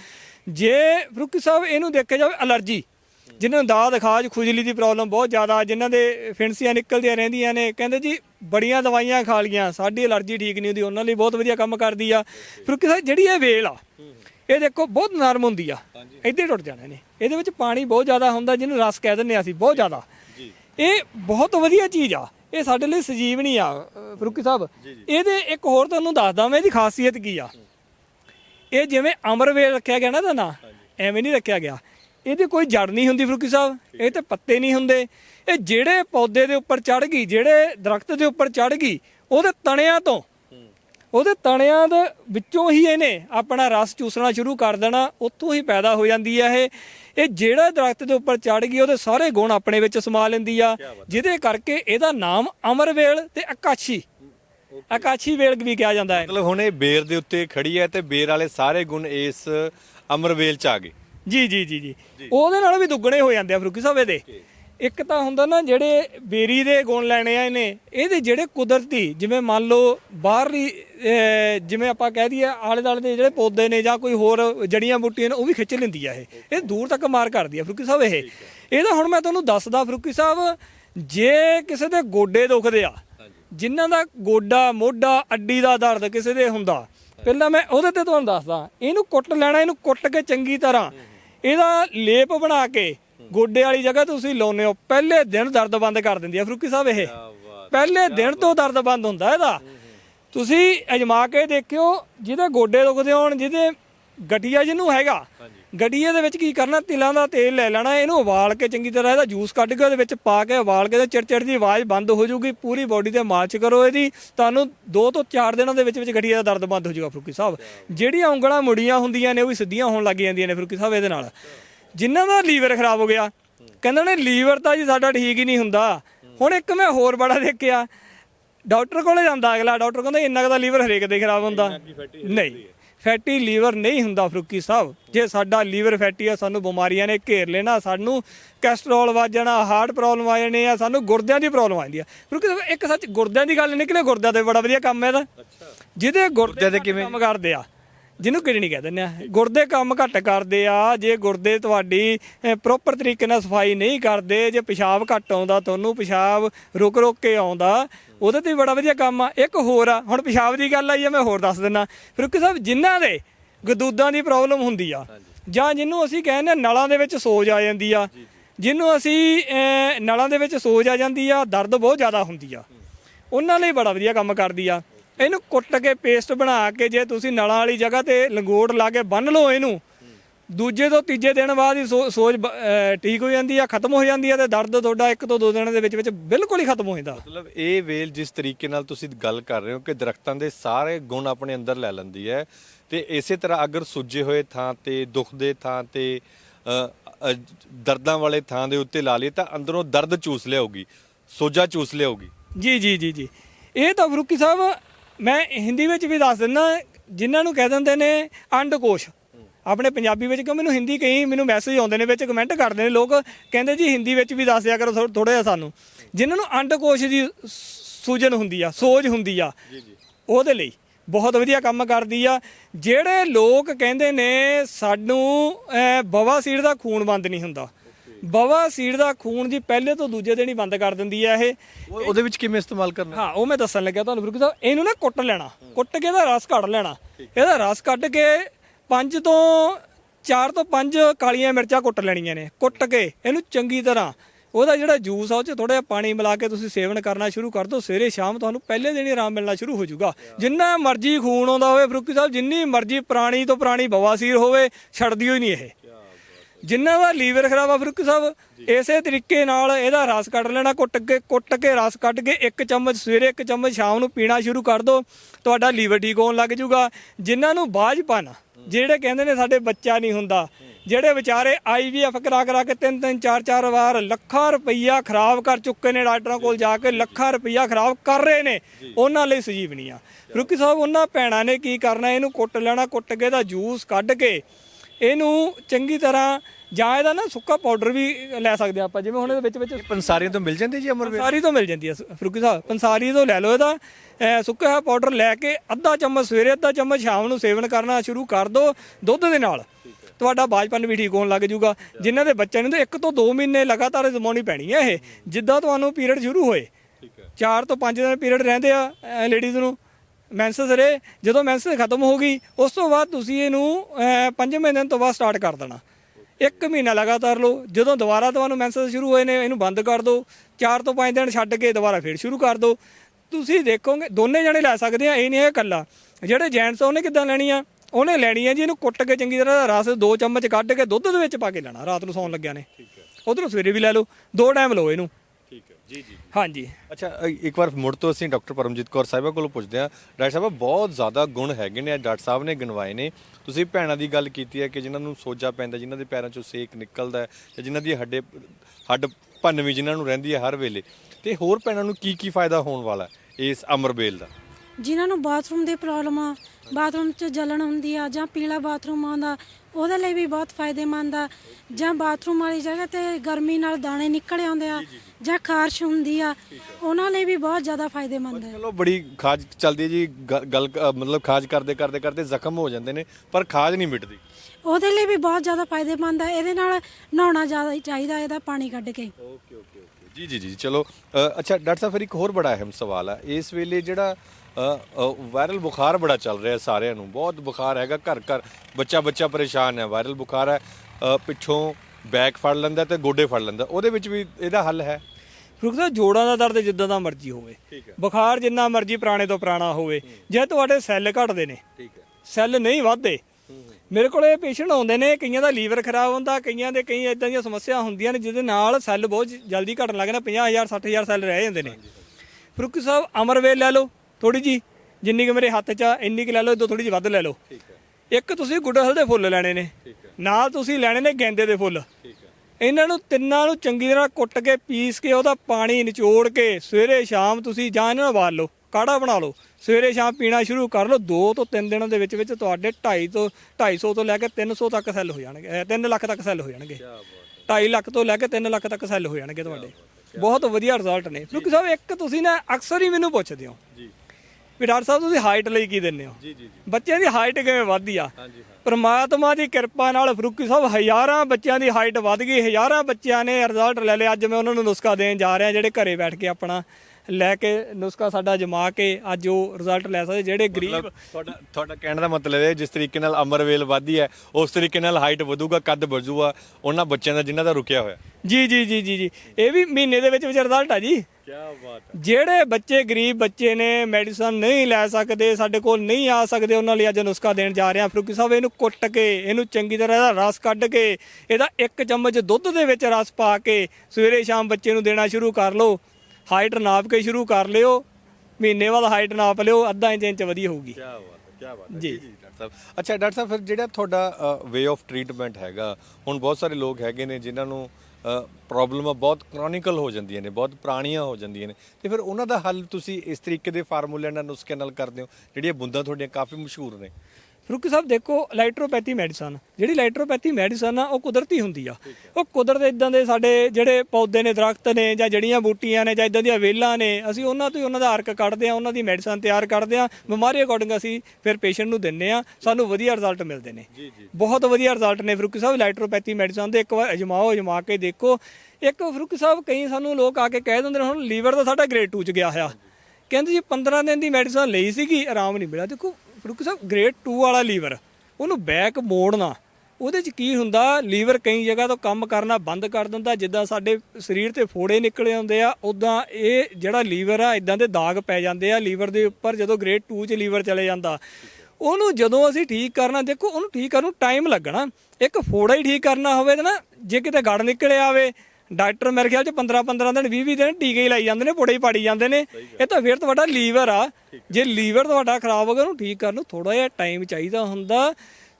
ਜੇ ਫਰੂਕੀ ਸਾਹਿਬ ਇਹਨੂੰ ਦੇਖਿਆ ਜਾਵੇ ਅਲਰਜੀ। ਜਿਨ੍ਹਾਂ ਨੂੰ ਦਾਦ ਖਾਜ ਖੁਜਲੀ ਦੀ ਪ੍ਰੋਬਲਮ ਬਹੁਤ ਜ਼ਿਆਦਾ ਜਿਨ੍ਹਾਂ ਦੇ ਫਿੰਸੀਆਂ ਨਿਕਲਦੀਆਂ ਰਹਿੰਦੀਆਂ ਨੇ ਕਹਿੰਦੇ ਜੀ ਬੜੀਆਂ ਦਵਾਈਆਂ ਖਾ ਲੀਆਂ ਸਾਡੀ ਅਲਰਜੀ ਠੀਕ ਨਹੀਂ ਹੁੰਦੀ ਉਹਨਾਂ ਲਈ ਬਹੁਤ ਵਧੀਆ ਕੰਮ ਕਰਦੀ ਆ। ਫਰੂਕੀ ਸਾਹਿਬ ਜਿਹੜੀ ਇਹ ਵੇਲ ਆ ਇਹ ਦੇਖੋ ਬਹੁਤ ਨਰਮ ਹੁੰਦੀ ਆ। ਇੱਧੇ ਟੁੱਟ ਜਾਣੇ ਨੇ। ਇਹਦੇ ਵਿੱਚ ਪਾਣੀ ਬਹੁਤ ਜ਼ਿਆਦਾ ਹੁੰਦਾ ਜਿਹਨੂੰ ਰਸ ਕਹਿ ਦਿੰਦੇ ਆ ਅਸੀਂ ਬਹੁਤ ਜ਼ਿਆਦਾ। ਇਹ ਬਹੁਤ ਵਧੀਆ ਚੀਜ਼ ਆ। ਇਹ ਸਾਡੇ ਲਈ ਸਜੀਵਨੀ ਆ ਅ, ਫਰੂਕੀ ਸਾਹਿਬ। ਇਹਦੇ ਇੱਕ ਹੋਰ ਤੁਹਾਨੂੰ ਦੱਸਦਾ ਮੈਂ ਇਹਦੀ ਖਾਸੀਅਤ ਕੀ ਆ? ਇਹ ਜਿਵੇਂ ਅਮਰਵੇਲ ਰੱਖਿਆ ਗਿਆ ਨਾ ਦਾ ਨਾਂ ਐਵੇਂ ਨਹੀਂ ਰੱਖਿਆ ਗਿਆ। ਇਹਦੀ ਕੋਈ ਜੜ ਨਹੀਂ ਹੁੰਦੀ ਫਰੂਕੀ ਸਾਹਿਬ ਇਹ ਤੇ ਪੱਤੇ ਨਹੀਂ ਹੁੰਦੇ। ਇਹ ਜਿਹੜੇ ਪੌਦੇ ਦੇ ਉੱਪਰ ਚੜ ਗਈ ਜਿਹੜੇ ਦਰਖਤ ਦੇ ਉੱਪਰ ਚੜ ਗਈ ਉਹਦੇ ਤਣਿਆਂ ਤੋਂ ਉਹਦੇ ਤਣਿਆਂ ਦੇ ਵਿੱਚੋਂ ਹੀ ਇਹਨੇ ਆਪਣਾ ਰਸ ਚੂਸਣਾ ਸ਼ੁਰੂ ਕਰ ਦੇਣਾ ਉੱਥੋਂ ਹੀ ਪੈਦਾ ਹੋ ਜਾਂਦੀ ਆ ਇਹ। ਇਹ ਜਿਹੜਾ ਦਰਖਤ ਦੇ ਉੱਪਰ ਚੜ ਗਈ ਉਹਦੇ ਸਾਰੇ ਗੁਣ ਆਪਣੇ ਵਿੱਚ ਸਮਾ ਲੈਂਦੀ ਆ। ਜਿਹਦੇ ਕਰਕੇ ਇਹਦਾ ਨਾਮ ਅਮਰਵੇਲ ਤੇ ਆਕਾਸ਼ੀ ਆਕਾਸ਼ੀ ਵੇਲ ਵੀ ਕਿਹਾ ਜਾਂਦਾ ਹੈ। ਮਤਲਬ ਹੁਣ ਇਹ ਬੇਰ ਦੇ ਉੱਤੇ ਖੜੀ ਹੈ ਤੇ ਬੇਰ ਵਾਲੇ ਸਾਰੇ ਗੁਣ ਇਸ ਅਮਰਵੇਲ ਚ ਆ ਗਏ। ਜੀ ਜੀ ਜੀ ਜੀ। ਉਹਦੇ ਨਾਲ ਵੀ ਦੁੱਗਣੇ ਹੋ ਜਾਂਦੇ ਆ ਫਰੂਕੀ ਸਾਹਿਬ ਇਹਦੇ। ਇੱਕ ਤਾਂ ਹੁੰਦਾ ਨਾ ਜਿਹੜੇ ਬੇਰੀ ਦੇ ਗੁਣ ਲੈਣੇ ਆ ਇਹਨੇ ਇਹਦੇ ਜਿਹੜੇ ਕੁਦਰਤੀ ਜਿਵੇਂ ਮੰਨ ਲਓ ਬਾਹਰਲੀ ਜਿਵੇਂ ਆਪਾਂ ਕਹਿ ਦਈਏ ਆਲੇ ਦਾਲੇ ਦੇ ਜਿਹੜੇ ਪੌਦੇ ਨੇ ਜਾਂ ਕੋਈ ਹੋਰ ਜੜੀਆਂ ਬੂਟੀਆਂ ਨੇ ਉਹ ਵੀ ਖਿੱਚ ਲੈਂਦੀ ਆ ਇਹ। ਇਹ ਦੂਰ ਤੱਕ ਮਾਰ ਕਰਦੀ ਆ ਫਰੂਕੀ ਸਾਹਿਬ ਇਹ। ਇਹਦਾ ਹੁਣ ਮੈਂ ਤੁਹਾਨੂੰ ਦੱਸਦਾ ਫਰੂਕੀ ਸਾਹਿਬ ਜੇ ਕਿਸੇ ਦੇ ਗੋਡੇ ਦੁਖਦੇ ਆ ਜਿਨ੍ਹਾਂ ਦਾ ਗੋਡਾ ਮੋਢਾ ਅੱਡੀ ਦਾ ਦਰਦ ਕਿਸੇ ਦੇ ਹੁੰਦਾ ਪਹਿਲਾਂ ਮੈਂ ਉਹਦੇ ਤੇ ਤੁਹਾਨੂੰ ਦੱਸਦਾ ਇਹਨੂੰ ਕੁੱਟ ਲੈਣਾ ਇਹਨੂੰ ਕੁੱਟ ਕੇ ਚੰਗੀ ਤਰ੍ਹਾਂ ਇਹਦਾ ਲੇਪ ਬਣਾ ਕੇ ਗੋਡੇ ਵਾਲੀ ਜਗ੍ਹਾ ਤੁਸੀਂ ਲਾਉਨੇ ਹੋ। ਪਹਿਲੇ ਦਿਨ ਦਰਦ ਬੰਦ ਕਰ ਦਿੰਦੀ ਆ ਫਰੂਕੀ ਸਾਹਿਬ ਇਹ। ਪਹਿਲੇ ਦਿਨ ਤੋਂ ਦਰਦ ਬੰਦ ਹੁੰਦਾ ਇਹਦਾ। ਤੁਸੀਂ ਅਜਮਾ ਕੇ ਦੇਖਿਓ ਜਿਹਦੇ ਗੋਡੇ ਦੁਖਦੇ ਹੋਣ ਜਿਹਦੇ ਗਠੀਆ ਜਿਹਨੂੰ ਹੈਗਾ ਗਠੀਏ ਦੇ ਵਿੱਚ ਕੀ ਕਰਨਾ ਤਿਲਾਂ ਦਾ ਤੇਲ ਲੈ ਲੈਣਾ ਇਹਨੂੰ ਉਬਾਲ ਕੇ ਚੰਗੀ ਤਰ੍ਹਾਂ ਇਹਦਾ ਜੂਸ ਕੱਢ ਕੇ ਉਹਦੇ ਵਿੱਚ ਪਾ ਕੇ ਉਬਾਲ ਕੇ ਤੇ ਚਿੜਚਿੜ ਦੀ ਆਵਾਜ਼ ਬੰਦ ਹੋ ਜਾਊਗੀ ਪੂਰੀ ਬੋਡੀ ਤੇ ਮਾਲਿਸ਼ ਕਰੋ ਇਹਦੀ। ਤੁਹਾਨੂੰ 2 ਤੋਂ 4 ਦਿਨਾਂ ਦੇ ਵਿੱਚ ਵਿੱਚ ਗਠੀਏ ਦਾ ਦਰਦ ਬੰਦ ਹੋ ਜਾਊਗਾ ਫਰੂਕੀ ਸਾਹਿਬ। ਜਿਹੜੀਆਂ ਉਂਗਲਾਂ ਮੁੜੀਆਂ ਹੁੰਦੀਆਂ ਨੇ ਉਹ ਵੀ ਸਿੱਧੀਆਂ ਹੋਣ ਲੱਗ ਜਾਂਦੀਆਂ ਨੇ ਫਰੂਕੀ ਸਾਹਿਬ ਇਹਦੇ ਨਾਲ। ਜਿਨ੍ਹਾਂ ਦਾ ਲੀਵਰ ਖਰਾਬ ਹੋ ਗਿਆ। ਕਹਿੰਦੇ ਨੇ ਲੀਵਰ ਤਾਂ ਜੀ ਸਾਡਾ ਠੀਕ ਹੀ ਨਹੀਂ ਹੁੰਦਾ। ਹੁਣ ਇੱਕ ਮੈਂ ਹੋਰ ਬੜਾ ਦੇਖਿਆ। ਡਾਕਟਰ ਕੋਲੇ ਜਾਂਦਾ ਅਗਲਾ। ਡਾਕਟਰ ਕਹਿੰਦਾ ਇੰਨਾ ਕੁ ਦਾ ਲੀਵਰ ਹਰੇਕ ਦੇ ਖਰਾਬ ਹੁੰਦਾ। ਨਹੀਂ ਫੈਟੀ ਲੀਵਰ ਨਹੀਂ ਹੁੰਦਾ ਫਰੂਕੀ ਸਾਹਿਬ। ਜੇ ਸਾਡਾ ਲੀਵਰ ਫੈਟੀ ਆ ਸਾਨੂੰ ਬਿਮਾਰੀਆਂ ਨੇ ਘੇਰ ਲੈਣਾ ਸਾਨੂੰ ਕੈਸਟਰੋਲ ਵੱਧ ਜਾਣਾ ਹਾਰਟ ਪ੍ਰੋਬਲਮ ਆ ਜਾਣੀ ਆ ਸਾਨੂੰ ਗੁਰਦਿਆਂ ਦੀ ਪ੍ਰੋਬਲਮ ਆ ਜਾਂਦੀ ਆ। ਫਰੂਕੀ ਸਾਹਿਬ ਇੱਕ ਸੱਚ ਗੁਰਦਿਆਂ ਦੀ ਗੱਲ ਨਿਕਲੇ ਗੁਰਦਿਆਂ ਤੇ ਬੜਾ ਵਧੀਆ ਕੰਮ ਹੈ ਇਹਦਾ। ਜਿਹਦੇ ਗੁਰਦੇ ਗੁਰਦਿਆਂ ਦੇ ਘੱਟ ਕਿਵੇਂ? ਕੰਮ ਕਰਦੇ ਆ। ਜਿਹਨੂੰ ਕਿਡਨੀ ਕਹਿ ਦਿੰਦੇ ਆ। ਗੁਰਦੇ ਕੰਮ ਘੱਟ ਕਰਦੇ ਆ ਜੇ ਗੁਰਦੇ ਤੁਹਾਡੀ ਪ੍ਰੋਪਰ ਤਰੀਕੇ ਨਾਲ ਸਫ਼ਾਈ ਨਹੀਂ ਕਰਦੇ ਜੇ ਪਿਸ਼ਾਬ ਘੱਟ ਆਉਂਦਾ ਤੁਹਾਨੂੰ ਪਿਸ਼ਾਬ ਰੁਕ ਰੁਕ ਕੇ ਆਉਂਦਾ ਉਹਦੇ ਤੇ ਬੜਾ ਵਧੀਆ ਕੰਮ ਆ। ਇੱਕ ਹੋਰ ਆ ਹੁਣ ਪਿਸ਼ਾਬ ਦੀ ਗੱਲ ਆਈ ਆ ਮੈਂ ਹੋਰ ਦੱਸ ਦਿੰਦਾ ਫਿਰ ਸਾਹਿਬ ਜਿਨ੍ਹਾਂ ਦੇ ਗਦੂਦਾਂ ਦੀ ਪ੍ਰੋਬਲਮ ਹੁੰਦੀ ਆ ਜਾਂ ਜਿਹਨੂੰ ਅਸੀਂ ਕਹਿੰਦੇ ਆ ਨਲਾਂ ਦੇ ਵਿੱਚ ਸੋਜ ਆ ਜਾਂਦੀ ਆ ਜਿਹਨੂੰ ਅਸੀਂ ਨਲਾਂ ਦੇ ਵਿੱਚ ਸੋਜ ਆ ਜਾਂਦੀ ਆ ਦਰਦ ਬਹੁਤ ਜ਼ਿਆਦਾ ਹੁੰਦੀ ਆ। ਉਹਨਾਂ ਲਈ ਬੜਾ ਵਧੀਆ ਕੰਮ ਕਰਦੀ ਆ। ਇਹਨੂੰ ਕੁੱਟ ਕੇ ਪੇਸਟ ਬਣਾ ਕੇ ਜੇ ਤੁਸੀਂ ਨਲਾਂ ਵਾਲੀ ਜਗ੍ਹਾ ਤੇ ਲੰਗੋਟ ਲਾ ਕੇ ਬੰਨ ਲਓ ਇਹਨੂੰ ਦੂਜੇ ਤੋਂ ਤੀਜੇ ਦਿਨ ਬਾਅਦ ਹੀ ਸੋਜ ਠੀਕ ਹੋ ਜਾਂਦੀ ਆ ਖਤਮ ਹੋ ਜਾਂਦੀ ਆ ਤੇ ਦਰਦ ਤੁਹਾਡਾ ਇੱਕ ਤੋਂ ਦੋ ਦਿਨਾਂ ਦੇ ਵਿੱਚ ਵਿੱਚ ਬਿਲਕੁਲ ਹੀ ਖਤਮ ਹੋ ਜਾਂਦਾ। ਮਤਲਬ ਇਹ ਵੇਲ ਜਿਸ ਤਰੀਕੇ ਨਾਲ ਤੁਸੀਂ ਗੱਲ ਕਰ ਰਹੇ ਹੋ ਕਿ ਦਰਖਤਾਂ ਦੇ ਸਾਰੇ ਗੁਣ ਆਪਣੇ ਅੰਦਰ ਲੈ ਲੈਂਦੀ ਹੈ ਤੇ ਇਸੇ ਤਰ੍ਹਾਂ ਅਗਰ ਸੁੱਜੇ ਹੋਏ ਥਾਂ ਤੇ ਦੁੱਖ ਦੇ ਥਾਂ ਤੇ ਦਰਦਾਂ ਵਾਲੇ ਥਾਂ ਦੇ ਉੱਤੇ ਲਾ ਲਈ ਤਾਂ ਅੰਦਰੋਂ ਦਰਦ ਚੂਸ ਲਿਆਉਗੀ ਸੋਜਾ ਚੂਸ ਲਿਆਉਗੀ ਜੀ ਜੀ ਜੀ ਜੀ। ਇਹ ਤਾਂ ਫਰੂਕੀ ਸਾਹਿਬ ਮੈਂ ਹਿੰਦੀ ਵਿੱਚ ਵੀ ਦੱਸ ਦਿੰਦਾ ਜਿਨ੍ਹਾਂ ਨੂੰ ਕਹਿ ਦਿੰਦੇ ਨੇ ਅੰਡਕੋਸ਼ ਆਪਣੇ ਪੰਜਾਬੀ ਵਿੱਚ ਕਿਉਂ ਮੈਨੂੰ ਹਿੰਦੀ ਕਈ ਮੈਨੂੰ ਮੈਸੇਜ ਆਉਂਦੇ ਨੇ ਵਿੱਚ ਕਮੈਂਟ ਕਰਦੇ ਨੇ ਲੋਕ ਕਹਿੰਦੇ ਜੀ ਹਿੰਦੀ ਵਿੱਚ ਵੀ ਦੱਸ ਦਿਆ ਕਰੋ ਥੋੜਾ ਜਿਹਾ ਸਾਨੂੰ। ਜਿਨ੍ਹਾਂ ਨੂੰ ਅੰਡਕੋਸ਼ ਦੀ ਸੂਜਨ ਹੁੰਦੀ ਆ ਸੋਜ ਹੁੰਦੀ ਆ ਉਹਦੇ ਲਈ ਬਹੁਤ ਵਧੀਆ ਕੰਮ ਕਰਦੀ ਆ। ਜਿਹੜੇ ਲੋਕ ਕਹਿੰਦੇ ਨੇ ਸਾਨੂੰ ਅਹ, ਬਵਾਸੀਰ ਦਾ ਖੂਨ ਬੰਦ ਨਹੀਂ ਹੁੰਦਾ। ਬਵਾਸੀਰ ਦਾ ਖੂਨ ਜੀ ਪਹਿਲੇ ਤੋਂ ਦੂਜੇ ਦਿਨ ਹੀ ਬੰਦ ਕਰ ਦਿੰਦੀ ਆ ਇਹ। ਉਹ- ਉਹਦੇ ਵਿੱਚ ਕਿਵੇਂ ਇਸਤੇਮਾਲ ਕਰਨਾ? ਹਾਂ ਉਹ ਮੈਂ ਦੱਸਣ ਲੱਗਿਆ ਤੁਹਾਨੂੰ ਫਰੂਕ ਸਾਹਿਬ ਇਹਨੂੰ ਨਾ ਕੁੱਟ ਲੈਣਾ ਕੁੱਟ ਕੇ ਇਹਦਾ ਰਸ ਕੱਢ ਲੈਣਾ। ਇਹਦਾ ਰਸ ਕੱਢ ਕੇ ਪੰਜ ਤੋਂ ਚਾਰ ਤੋਂ ਪੰਜ ਕਾਲੀਆਂ ਮਿਰਚਾਂ ਕੁੱਟ ਲੈਣੀਆਂ ਨੇ ਕੁੱਟ ਕੇ ਇਹਨੂੰ ਚੰਗੀ ਤਰ੍ਹਾਂ। ਉਹਦਾ ਜਿਹੜਾ ਜੂਸ ਆ ਉਹ ਚ ਥੋੜਾ ਜਿਹਾ ਪਾਣੀ ਮਿਲਾ ਕੇ ਤੁਸੀਂ ਸੇਵਨ ਕਰਨਾ ਸ਼ੁਰੂ ਕਰ ਦਿਓ ਸਵੇਰੇ ਸ਼ਾਮ ਤੁਹਾਨੂੰ ਪਹਿਲੇ ਦਿਨ ਹੀ ਆਰਾਮ ਮਿਲਣਾ ਸ਼ੁਰੂ ਹੋ ਜਾਊਗਾ। ਜਿੰਨਾ ਮਰਜ਼ੀ ਖੂਨ ਆਉਂਦਾ ਹੋਵੇ ਫਰੂਕੀ ਸਾਹਿਬ ਜਿੰਨੀ ਮਰਜ਼ੀ ਪੁਰਾਣੀ ਤੋਂ ਪੁਰਾਣੀ ਬਵਾਸੀਰ ਹੋਵੇ ਛੱਡਦੀ ਹੋਈ ਨਹੀਂ ਇਹ। ਜਿਨ੍ਹਾਂ ਦਾ ਲੀਵਰ ਖਰਾਬ ਆ ਫਰੂਕੀ ਸਾਹਿਬ ਇਸੇ ਤਰੀਕੇ ਨਾਲ ਇਹਦਾ ਰਸ ਕੱਢ ਲੈਣਾ ਕੁੱਟ ਕੇ ਕੁੱਟ ਕੇ ਰਸ ਕੱਢ ਕੇ ਇੱਕ ਚਮਚ ਸਵੇਰੇ ਇੱਕ ਚਮਚ ਸ਼ਾਮ ਨੂੰ ਪੀਣਾ ਸ਼ੁਰੂ ਕਰ ਦਿਓ ਤੁਹਾਡਾ ਲੀਵਰ ਠੀਕ ਹੋਣ ਲੱਗ ਜਾਊਗਾ ਜਿਨ੍ਹਾਂ ਨੂੰ ਬਾਝਪਨ ਜਿਹੜੇ ਕਹਿੰਦੇ ਨੇ ਸਾਡੇ ਬੱਚਾ ਨਹੀਂ ਹੁੰਦਾ ਜਿਹੜੇ ਵਿਚਾਰੇ ਆਈਵੀਐਫ ਕਰਾ ਕਰਾ ਕੇ ਤਿੰਨ ਤਿੰਨ ਚਾਰ ਚਾਰ ਵਾਰ ਲੱਖਾਂ ਰੁਪਈਆ ਖਰਾਬ ਕਰ ਚੁੱਕੇ ਨੇ ਡਾਕਟਰਾਂ ਕੋਲ ਜਾ ਕੇ ਲੱਖਾਂ ਰੁਪਈਆ ਖਰਾਬ ਕਰ ਰਹੇ ਨੇ ਉਹਨਾਂ ਲਈ ਸਜੀਵਨੀ ਆ। ਰੁਕੀ ਸਾਹਿਬ ਉਹਨਾਂ ਭੈਣਾਂ ਨੇ ਕੀ ਕਰਨਾ ਇਹਨੂੰ ਕੁੱਟ ਲੈਣਾ ਕੁੱਟ ਕੇ ਦਾ ਜੂਸ ਕੱਢ ਕੇ ਇਹਨੂੰ ਚੰਗੀ ਤਰ੍ਹਾਂ ਜਾਂ ਇਹਦਾ ਨਾ ਸੁੱਕਾ ਪਾਊਡਰ ਵੀ ਲੈ ਸਕਦੇ ਆਪਾਂ ਜਿਵੇਂ ਹੁਣ ਇਹਦੇ ਵਿੱਚ ਵਿੱਚ ਪੰਸਾਰੀਆਂ ਤੋਂ ਮਿਲ ਜਾਂਦੇ ਜੀ ਅਮਰ ਪੰਸਾਰੀ ਤੋਂ ਮਿਲ ਜਾਂਦੀ ਹੈ ਫਰੂਕੀ ਸਾਹਿਬ ਪੰਸਾਰੀ ਤੋਂ ਲੈ ਲਓ ਇਹਦਾ। ਸੁੱਕਾ ਪਾਊਡਰ ਲੈ ਕੇ ਅੱਧਾ ਚਮਚ ਸਵੇਰੇ ਅੱਧਾ ਚਮਚ ਸ਼ਾਮ ਨੂੰ ਸੇਵਨ ਕਰਨਾ ਸ਼ੁਰੂ ਕਰ ਦਿਓ ਦੁੱਧ ਦੇ ਨਾਲ। ਤੁਹਾਡਾ ਬਾਜਪਨ ਵੀ ਠੀਕ ਹੋਣ ਲੱਗ ਜਾਊਗਾ ਜਿਨ੍ਹਾਂ ਦੇ ਬੱਚਿਆਂ ਨੂੰ ਤਾਂ ਇੱਕ ਤੋਂ 2 ਮਹੀਨੇ ਲਗਾਤਾਰ ਜ਼ਮਾਉਣੀ ਪੈਣੀ ਹੈ ਇਹ। ਜਿੱਦਾਂ ਤੁਹਾਨੂੰ ਪੀਰੀਅਡ ਸ਼ੁਰੂ ਹੋਏ ਠੀਕ ਹੈ। 4 ਤੋਂ 5 ਦਿਨ ਪੀਰੀਅਡ ਰਹਿੰਦੇ ਆ ਲੇਡੀਜ਼ ਨੂੰ। ਮੈਂਸਸ ਰੇ ਜਦੋਂ ਮੈਂਸਸ ਖਤਮ ਹੋ ਗਈ ਉਸ ਤੋਂ ਬਾਅਦ ਤੁਸੀਂ ਇਹਨੂੰ ਪੰਜਵੇਂ ਦਿਨ ਤੋਂ ਬਾਅਦ ਸਟਾਰਟ ਕਰ ਦੇਣਾ। ਇੱਕ ਮਹੀਨਾ ਲਗਾਤਾਰ ਲਓ। ਜਦੋਂ ਦੁਬਾਰਾ ਤੁਹਾਨੂੰ ਮੈਂਸਸ ਸ਼ੁਰੂ ਹੋਏ ਨੇ ਇਹਨੂੰ ਬੰਦ ਕਰ ਦਿਓ। 4 ਤੋਂ 5 ਦਿਨ ਛੱਡ ਕੇ ਦੁਬਾਰਾ ਫੇਰ ਸ਼ੁਰੂ ਕਰ ਦਿਓ। ਤੁਸੀਂ ਦੇਖੋਗੇ ਦੋਨੇ ਜਣੇ ਲੈ ਸਕਦੇ ਆ ਇਹ ਨਹੀਂ ਹੈ ਇਕੱਲਾ। ਜਿਹੜੇ ਜੈਂਟਸ ਉਹਨੇ ਕਿੱਦਾਂ ਲੈਣੀ ਆ? ਉਹਨੇ ਲੈਣੀ ਆ ਜੀ ਇਹਨੂੰ ਕੁੱਟ ਕੇ ਚੰਗੀ ਤਰ੍ਹਾਂ ਰਸ ਦੋ ਚਮਚ ਕੱਢ ਕੇ ਦੁੱਧ ਦੇ ਵਿੱਚ ਪਾ ਕੇ ਲੈਣਾ ਰਾਤ ਨੂੰ ਸੌਣ ਲੱਗਿਆ ਨੇ। ਉਧਰੋਂ ਸਵੇਰੇ ਵੀ ਲੈ ਲਓ। ਦੋ ਟਾਈਮ ਲਓ ਇਹਨੂੰ। ਜੀ ਜੀ ਹਾਂਜੀ। ਅੱਛਾ ਅ, ਇੱਕ ਵਾਰ ਮੁੜ ਤੋਂ ਅਸੀਂ ਡਾਕਟਰ ਪਰਮਜੀਤ ਕੌਰ ਸਾਹਿਬਾ ਕੋਲੋਂ ਪੁੱਛਦੇ ਹਾਂ। ਡਾਕਟਰ ਸਾਹਿਬ ਬਹੁਤ ਜ਼ਿਆਦਾ ਗੁਣ ਹੈਗੇ ਨੇ ਡਾਕਟਰ ਸਾਹਿਬ ਨੇ ਗਿਣਵਾਏ ਨੇ। ਤੁਸੀਂ ਭੈਣਾਂ ਦੀ ਗੱਲ ਕੀਤੀ ਹੈ ਕਿ ਜਿਨ੍ਹਾਂ ਨੂੰ ਸੋਜਾ ਪੈਂਦਾ ਜਿਨ੍ਹਾਂ ਦੇ ਪੈਰਾਂ ਚੋਂ ਸੇਕ ਨਿਕਲਦਾ ਹੈ ਜਾਂ ਜਿਨ੍ਹਾਂ ਦੀ ਹੱਡੇ ਹੱਡ ਭੰਨਵੀਂ ਜਿਨ੍ਹਾਂ ਨੂੰ ਰਹਿੰਦੀ ਹੈ ਹਰ ਵੇਲੇ। ਤੇ ਹੋਰ ਭੈਣਾਂ ਨੂੰ ਕੀ ਕੀ ਫਾਇਦਾ ਹੋਣ ਵਾਲਾ ਹੈ ਇਸ ਅਮਰਬੇਲ ਦਾ? ਜਿਨ੍ਹਾਂ ਨੂੰ ਬਾਥਰੂਮ ਦੀ ਪ੍ਰੋਬਲਮ ਆ ਬਾਥਰੂਮ 'ਚ ਜਲਣ ਹੁੰਦੀ ਆ ਜਾਂ ਪੀਲਾ ਬਾਥਰੂਮ ਆਉਂਦਾ ਉਹਦੇ ਲਈ ਵੀ ਬਹੁਤ ਫਾਇਦੇਮੰਦ ਆ। ਜਾਂ ਬਾਥਰੂਮ ਵਾਲੀ ਜਗ੍ਹਾ ਤੇ ਗਰਮੀ ਨਾਲ ਦਾਣੇ ਨਿਕਲ ਆਉਂਦੇ ਆ। ਜਾਂ ਖਾਰਸ਼ ਹੁੰਦੀ ਆ ਉਹਨਾਂ ਲਈ ਵੀ ਬਹੁਤ ਜ਼ਿਆਦਾ ਫਾਇਦੇਮੰਦ ਹੈ। ਚਲੋ ਬੜੀ ਖਾਜ ਚੱਲਦੀ ਹੈ ਜੀ ਗ- ਗੱਲ ਅ, ਮਤਲਬ ਖਾਜ ਕਰਦੇ ਕਰਦੇ ਕਰਦੇ ਜ਼ਖਮ ਹੋ ਜਾਂਦੇ ਨੇ ਪਰ ਖਾਜ ਨਹੀਂ ਮਿਟਦੀ। ਉਹਦੇ ਲਈ ਵੀ ਬਹੁਤ ਜ਼ਿਆਦਾ ਫਾਇਦੇਮੰਦ ਹੈ ਇਹਦੇ ਨਾਲ ਨਹਾਉਣਾ ਜ਼ਿਆਦਾ ਚਾਹੀਦਾ ਇਹਦਾ ਪਾਣੀ ਕੱਢ ਕੇ। Okay okay okay. ਜੀ ਜੀ ਜੀ ਚਲੋ ਅ, ਅੱਛਾ ਡਾਕਟਰ ਸਾਹਿਬ ਫਿਰ ਇੱਕ ਹੋਰ ਬੜਾ ਅਹਿਮ ਸਵਾਲ ਹੈ ਇਸ ਵੇਲੇ ਜਿਹੜਾ ਵਾਇਰਲ ਬੁਖਾਰ ਬੜਾ ਚੱਲ ਰਿਹਾ ਸਾਰਿਆਂ ਨੂੰ ਬਹੁਤ ਬੁਖਾਰ ਹੈਗਾ ਘਰ ਘਰ ਬੱਚਾ ਬੱਚਾ ਪਰੇਸ਼ਾਨ ਹੈ ਵਾਇਰਲ ਬੁਖਾਰ ਹੈ ਅ, ਪਿੱਛੋਂ ਬੈਕ ਫੜ ਲੈਂਦਾ ਤੇ ਗੋਡੇ ਫੜ ਲੈਂਦਾ ਉਹਦੇ ਵਿੱਚ ਵੀ ਇਹਦਾ ਹੱਲ ਹੈ। ਸਾਹਿਬ ਜੋੜਾਂ ਦਾ ਦਰਦ ਜਿੱਦਾਂ ਦਾ ਮਰਜ਼ੀ ਹੋਵੇ। ਠੀਕ ਹੈ। ਬੁਖਾਰ ਜਿੰਨਾ ਮਰਜ਼ੀ ਪੁਰਾਣੇ ਤੋਂ ਪੁਰਾਣਾ ਹੋਵੇ ਜੇ ਤੁਹਾਡੇ ਸੈੱਲ ਘਟਦੇ ਨੇ ਠੀਕ ਹੈ। ਸੈੱਲ ਨਹੀਂ ਵੱਧਦੇ ਮੇਰੇ ਕੋਲ ਇਹ ਪੇਸ਼ੈਂਟ ਆਉਂਦੇ ਨੇ ਕਈਆਂ ਦਾ ਲੀਵਰ ਖਰਾਬ ਹੁੰਦਾ ਕਈਆਂ ਦੇ ਕਈ ਇਦਾਂ ਦੀਆਂ ਸਮੱਸਿਆ ਹੁੰਦੀਆਂ ਨੇ ਜਿਹਦੇ ਨਾਲ ਸੈੱਲ ਬਹੁਤ ਜਲਦੀ ਘਟਣ ਲੱਗ ਜਾਂਦੇ 50000 60000 ਸੈੱਲ ਰਹਿ ਜਾਂਦੇ ਨੇ। ਫਰੂਕੀ ਸਾਹਿਬ ਅਮਰਵੇਲ ਲੈ ਲਓ ਥੋੜੀ ਜੀ ਜਿੰਨੀ ਕਿ ਮੇਰੇ ਹੱਥ 'ਚ ਆ ਇੰਨੀ ਕਿ ਲੈ ਲਓ ਇਦੋਂ ਥੋੜੀ ਜਿਹੀ ਵੱਧ ਲੈ ਲਓ। ਠੀਕ ਹੈ। ਇੱਕ ਤੁਸੀਂ ਗੁੱਡਹਲ ਦੇ ਫੁੱਲ ਲੈਣੇ ਨੇ ਨਾਲ ਤੁਸੀਂ ਲੈਣੇ ਨੇ ਗੈਂਦੇ ਦੇ ਫੁੱਲ। ਇਹਨਾਂ ਨੂੰ ਤਿੰਨਾਂ ਨੂੰ ਚੰਗੀ ਤਰ੍ਹਾਂ ਕੁੱਟ ਕੇ ਪੀਸ ਕੇ ਉਹਦਾ ਪਾਣੀ ਨਿਚੋੜ ਕੇ ਸਵੇਰੇ ਸ਼ਾਮ ਤੁਸੀਂ ਜਾਂ ਇਹਨਾਂ ਨੂੰ ਲਓ ਕਾੜਾ ਬਣਾ ਲਓ। ਸਵੇਰੇ ਸ਼ਾਮ ਪੀਣਾ ਸ਼ੁਰੂ ਕਰ ਲਓ 2 ਤੋਂ 3 ਦਿਨਾਂ ਦੇ ਵਿੱਚ ਵਿੱਚ ਤੁਹਾਡੇ 2.5 ਤੋਂ 250 ਤੋਂ ਲੈ ਕੇ 300 ਤੱਕ ਸੈੱਲ ਹੋ ਜਾਣਗੇ 3 ਲੱਖ ਤੱਕ ਸੈੱਲ ਹੋ ਜਾਣਗੇ। 2.5 ਲੱਖ ਤੋਂ ਲੈ ਕੇ 3 ਲੱਖ ਤੱਕ ਸੈੱਲ ਹੋ ਜਾਣਗੇ ਤੁਹਾਡੇ। ਬਹੁਤ ਵਧੀਆ ਰਿਜ਼ਲਟ ਨੇ। ਕਿਉਂਕਿ ਸਾਹਿਬ ਇੱਕ ਤੁਸੀਂ ਨਾ ਅਕਸਰ ਹੀ ਮੈਨੂੰ ਪੁੱਛਦੇ ਹੋ। ਜੀ। ਵੀ ਡਾਕਟਰ ਸਾਹਿਬ ਤੁਸੀਂ ਹਾਈਟ ਲਈ ਕੀ ਦਿੰਦੇ ਹੋ? ਜੀ ਜੀ ਜੀ। ਬੱਚਿਆਂ ਦੀ ਹਾਈਟ ਕਿਵੇਂ ਵੱਧਦੀ ਆ? ਹਾਂਜੀ ਹਾਂ। ਪ੍ਰਮਾਤਮਾ ਦੀ ਕਿਰਪਾ ਨਾਲ ਫਰੂਕੀ ਸਾਹਿਬ ਹਜ਼ਾਰਾਂ ਬੱਚਿਆਂ ਦੀ ਹਾਈਟ ਵੱਧ ਗਈ ਹਜ਼ਾਰਾਂ ਬੱਚਿਆਂ ਨੇ ਰਿਜ਼ਲਟ ਲੈ ਲਿਆ ਅੱਜ ਮੈਂ ਉਹਨਾਂ ਨੂੰ ਨੁਸਖਾ ਦੇਣ ਜਾ ਰਿਹਾ ਜਿਹੜੇ ਘਰੇ ਬੈਠ ਕੇ ਆਪਣਾ ਲੈ ਕੇ ਨੁਸਖਾ ਸਾਡਾ ਜਮਾ ਕੇ ਅੱਜ ਉਹ ਰਿਜ਼ਲਟ ਲੈ ਸਕਦੇ ਜਿਹੜੇ ਗਰੀਬ ਤੁਹਾਡਾ ਤੁਹਾਡਾ ਕਹਿਣ ਦਾ ਮਤਲਬ ਹੈ ਜਿਸ ਤਰੀਕੇ ਨਾਲ ਅਮਰਵੇਲ ਵਧਦੀ ਹੈ ਉਸ ਤਰੀਕੇ ਨਾਲ ਹਾਈਟ ਵਧੂਗਾ ਕੱਦ ਵਧੂਗਾ ਉਹਨਾਂ ਬੱਚਿਆਂ ਦਾ ਜਿਨ੍ਹਾਂ ਦਾ ਰੁਕਿਆ ਹੋਇਆ। ਜੀ ਜੀ ਜੀ ਜੀ ਜੀ। ਇਹ ਵੀ ਮਹੀਨੇ ਦੇ ਵਿੱਚ ਵਿੱਚ ਰਿਜ਼ਲਟ ਆ ਜੀ। ਕੀ ਬਾਤ ਜਿਹੜੇ ਬੱਚੇ ਗਰੀਬ ਬੱਚੇ ਨੇ ਮੈਡੀਸਨ ਨਹੀਂ ਲੈ ਸਕਦੇ ਸਾਡੇ ਕੋਲ ਨਹੀਂ ਆ ਸਕਦੇ ਉਹਨਾਂ ਲਈ ਅੱਜ ਨੁਸਖਾ ਦੇਣ ਜਾ ਰਹੇ ਹਾਂ। ਫਰੂਕੀ ਸਾਹਿਬ ਇਹਨੂੰ ਕੁੱਟ ਕੇ ਇਹਨੂੰ ਚੰਗੀ ਤਰ੍ਹਾਂ ਇਹਦਾ ਰਸ ਕੱਢ ਕੇ ਇਹਦਾ ਇੱਕ ਚਮਚ ਦੁੱਧ ਦੇ ਵਿੱਚ ਰਸ ਪਾ ਕੇ ਸਵੇਰੇ ਸ਼ਾਮ ਬੱਚੇ ਨੂੰ ਦੇਣਾ ਸ਼ੁਰੂ ਕਰ ਲਓ। ਹਾਈਟ ਨਾਪ ਕੇ ਸ਼ੁਰੂ ਕਰ ਲਿਓ ਮਹੀਨੇ ਬਾਅਦ ਹਾਈਟ ਨਾਪ ਲਿਓ ਅੱਧਾ ਇੰਚ ਇੰਚ ਵਧੀ ਹੋਊਗੀ। ਕੀ ਬਾਤ ਹੈ ਕੀ ਬਾਤ ਹੈ। ਜੀ। ਡਾਕਟਰ ਸਾਹਿਬ। ਅੱਛਾ ਡਾਕਟਰ ਸਾਹਿਬ ਫਿਰ ਜਿਹੜਾ ਤੁਹਾਡਾ ਵੇ ਆਫ ਟ੍ਰੀਟਮੈਂਟ ਹੈਗਾ ਹੁਣ ਬਹੁਤ ਸਾਰੇ ਲੋਕ ਹੈਗੇ ਨੇ ਜਿਨ੍ਹਾਂ ਨੂੰ ਪ੍ਰੋਬਲਮਾਂ ਬਹੁਤ ਕ੍ਰੋਨਿਕਲ ਹੋ ਜਾਂਦੀਆਂ ਨੇ ਬਹੁਤ ਪੁਰਾਣੀਆਂ ਹੋ ਜਾਂਦੀਆਂ ਨੇ। ਤੇ ਫਿਰ ਉਹਨਾਂ ਦਾ ਹੱਲ ਤੁਸੀਂ ਇਸ ਤਰੀਕੇ ਦੇ ਫਾਰਮੂਲਿਆਂ ਨਾਲ ਨੁਸਖੇ ਨਾਲ ਕਰਦੇ ਹੋ ਜਿਹੜੀਆਂ ਬੁੰਦਾਂ ਤੁਹਾਡੀਆਂ ਕਾਫੀ ਮਸ਼ਹੂਰ ਨੇ। ਫਰੂਕੀ ਸਾਹਿਬ ਦੇਖੋ ਇਲੈਕਟ੍ਰੋਪੈਥੀ ਮੈਡੀਸਨ ਜਿਹੜੀ ਇਲੈਕਟ੍ਰੋਪੈਥੀ ਮੈਡੀਸਨ ਆ ਉਹ ਕੁਦਰਤੀ ਹੁੰਦੀ ਆ। ਉਹ ਕੁਦਰਤ ਇਦਾਂ ਦੇ ਸਾਡੇ ਜਿਹੜੇ ਪੌਦੇ ਨੇ ਦਰਖਤ ਨੇ ਜਾਂ ਜੜੀਆਂ ਬੂਟੀਆਂ ਨੇ ਜਾਂ ਇਦਾਂ ਦੀਆਂ ਵੇਲਾਂ ਨੇ ਅਸੀਂ ਉਹਨਾਂ ਤੋਂ ਹੀ ਉਹਨਾਂ ਦਾ ਅਰਕ ਕੱਢਦੇ ਆ ਉਹਨਾਂ ਦੀ ਮੈਡੀਸਨ ਤਿਆਰ ਕਰਦੇ ਆ ਬਿਮਾਰੀ ਅਕੋਰਡਿੰਗ ਅਸੀਂ ਫਿਰ ਪੇਸ਼ੈਂਟ ਨੂੰ ਦਿੰਨੇ ਆ ਸਾਨੂੰ ਵਧੀਆ ਰਿਜ਼ਲਟ ਮਿਲਦੇ ਨੇ। ਬਹੁਤ ਵਧੀਆ ਰਿਜ਼ਲਟ ਨੇ ਫਰੂਕੀ ਸਾਹਿਬ ਇਲੈਕਟ੍ਰੋਪੈਥੀ ਮੈਡੀਸਨ ਦੇ ਇੱਕ ਵਾਰ ਅਜਮਾਓ ਅਜਮਾ ਕੇ ਦੇਖੋ। ਇੱਕ ਫਰੂਕੀ ਸਾਹਿਬ ਕਈ ਸਾਨੂੰ ਲੋਕ ਆ ਕੇ ਕਹਿ ਦਿੰਦੇ ਨੇ ਹੁਣ ਲੀਵਰ ਦਾ ਸਾਡਾ ਗ੍ਰੇਡ 2 ਚ ਗਿਆ ਹੋਇਆ। ਕਹਿੰਦੇ ਜੀ 15 ਦਿਨ ਦੀ ਮੈਡੀਸਨ ਲਈ ਸੀਗੀ ਆਰਾਮ ਨਹੀਂ ਮਿਲਿਆ। ਦੇਖੋ ਫਰੂਕ ਸਾਹਿਬ ਗ੍ਰੇਡ 2 ਵਾਲਾ ਲੀਵਰ ਉਹਨੂੰ ਬੈਕ ਮੋੜਨਾ। ਉਹਦੇ ਚ ਕੀ ਹੁੰਦਾ ਲੀਵਰ ਕਈ ਜਗ੍ਹਾ ਤੋਂ ਕੰਮ ਕਰਨਾ ਬੰਦ ਕਰ ਦਿੰਦਾ, ਜਿੱਦਾਂ ਸਾਡੇ ਸਰੀਰ ਤੇ ਫੋੜੇ ਨਿਕਲੇ ਹੁੰਦੇ ਆ ਉਦਾਂ ਇਹ ਜਿਹੜਾ ਲੀਵਰ ਆ ਇਦਾਂ ਦੇ ਦਾਗ ਪੈ ਜਾਂਦੇ ਆ ਲੀਵਰ ਦੇ ਉੱਪਰ, ਜਦੋਂ ਗ੍ਰੇਡ 2 ਚ ਲੀਵਰ ਚਲੇ ਜਾਂਦਾ। ਉਹਨੂੰ ਜਦੋਂ ਅਸੀਂ ਠੀਕ ਕਰਨਾ, ਦੇਖੋ ਉਹਨੂੰ ਠੀਕ ਕਰਨ ਨੂੰ ਟਾਈਮ ਲੱਗਣਾ। ਇੱਕ ਫੋੜਾ ਹੀ ਠੀਕ ਕਰਨਾ ਹੋਵੇ ਤਾਂ ਨਾ, ਜੇ ਕਿਤੇ ਗੜ ਨਿਕਲਿਆ ਆਵੇ ਡਾਕਟਰ ਮੇਰੇ ਖਿਆਲ ਚ 15 15 ਦਿਨ 20 20 ਦਿਨ ਟੀਕੇ ਹੀ ਲਾਈ ਜਾਂਦੇ ਨੇ ਪੋੜੇ ਹੀ ਪਾੜੀ ਜਾਂਦੇ ਨੇ। ਇਹ ਤਾਂ ਫਿਰ ਤੁਹਾਡਾ ਲੀਵਰ ਆ। ਜੇ ਲੀਵਰ ਤੁਹਾਡਾ ਖਰਾਬ ਹੋ ਗਿਆ ਉਹਨੂੰ ਠੀਕ ਕਰਨ ਨੂੰ ਥੋੜਾ ਜਿਹਾ ਟਾਈਮ ਚਾਹੀਦਾ ਹੁੰਦਾ।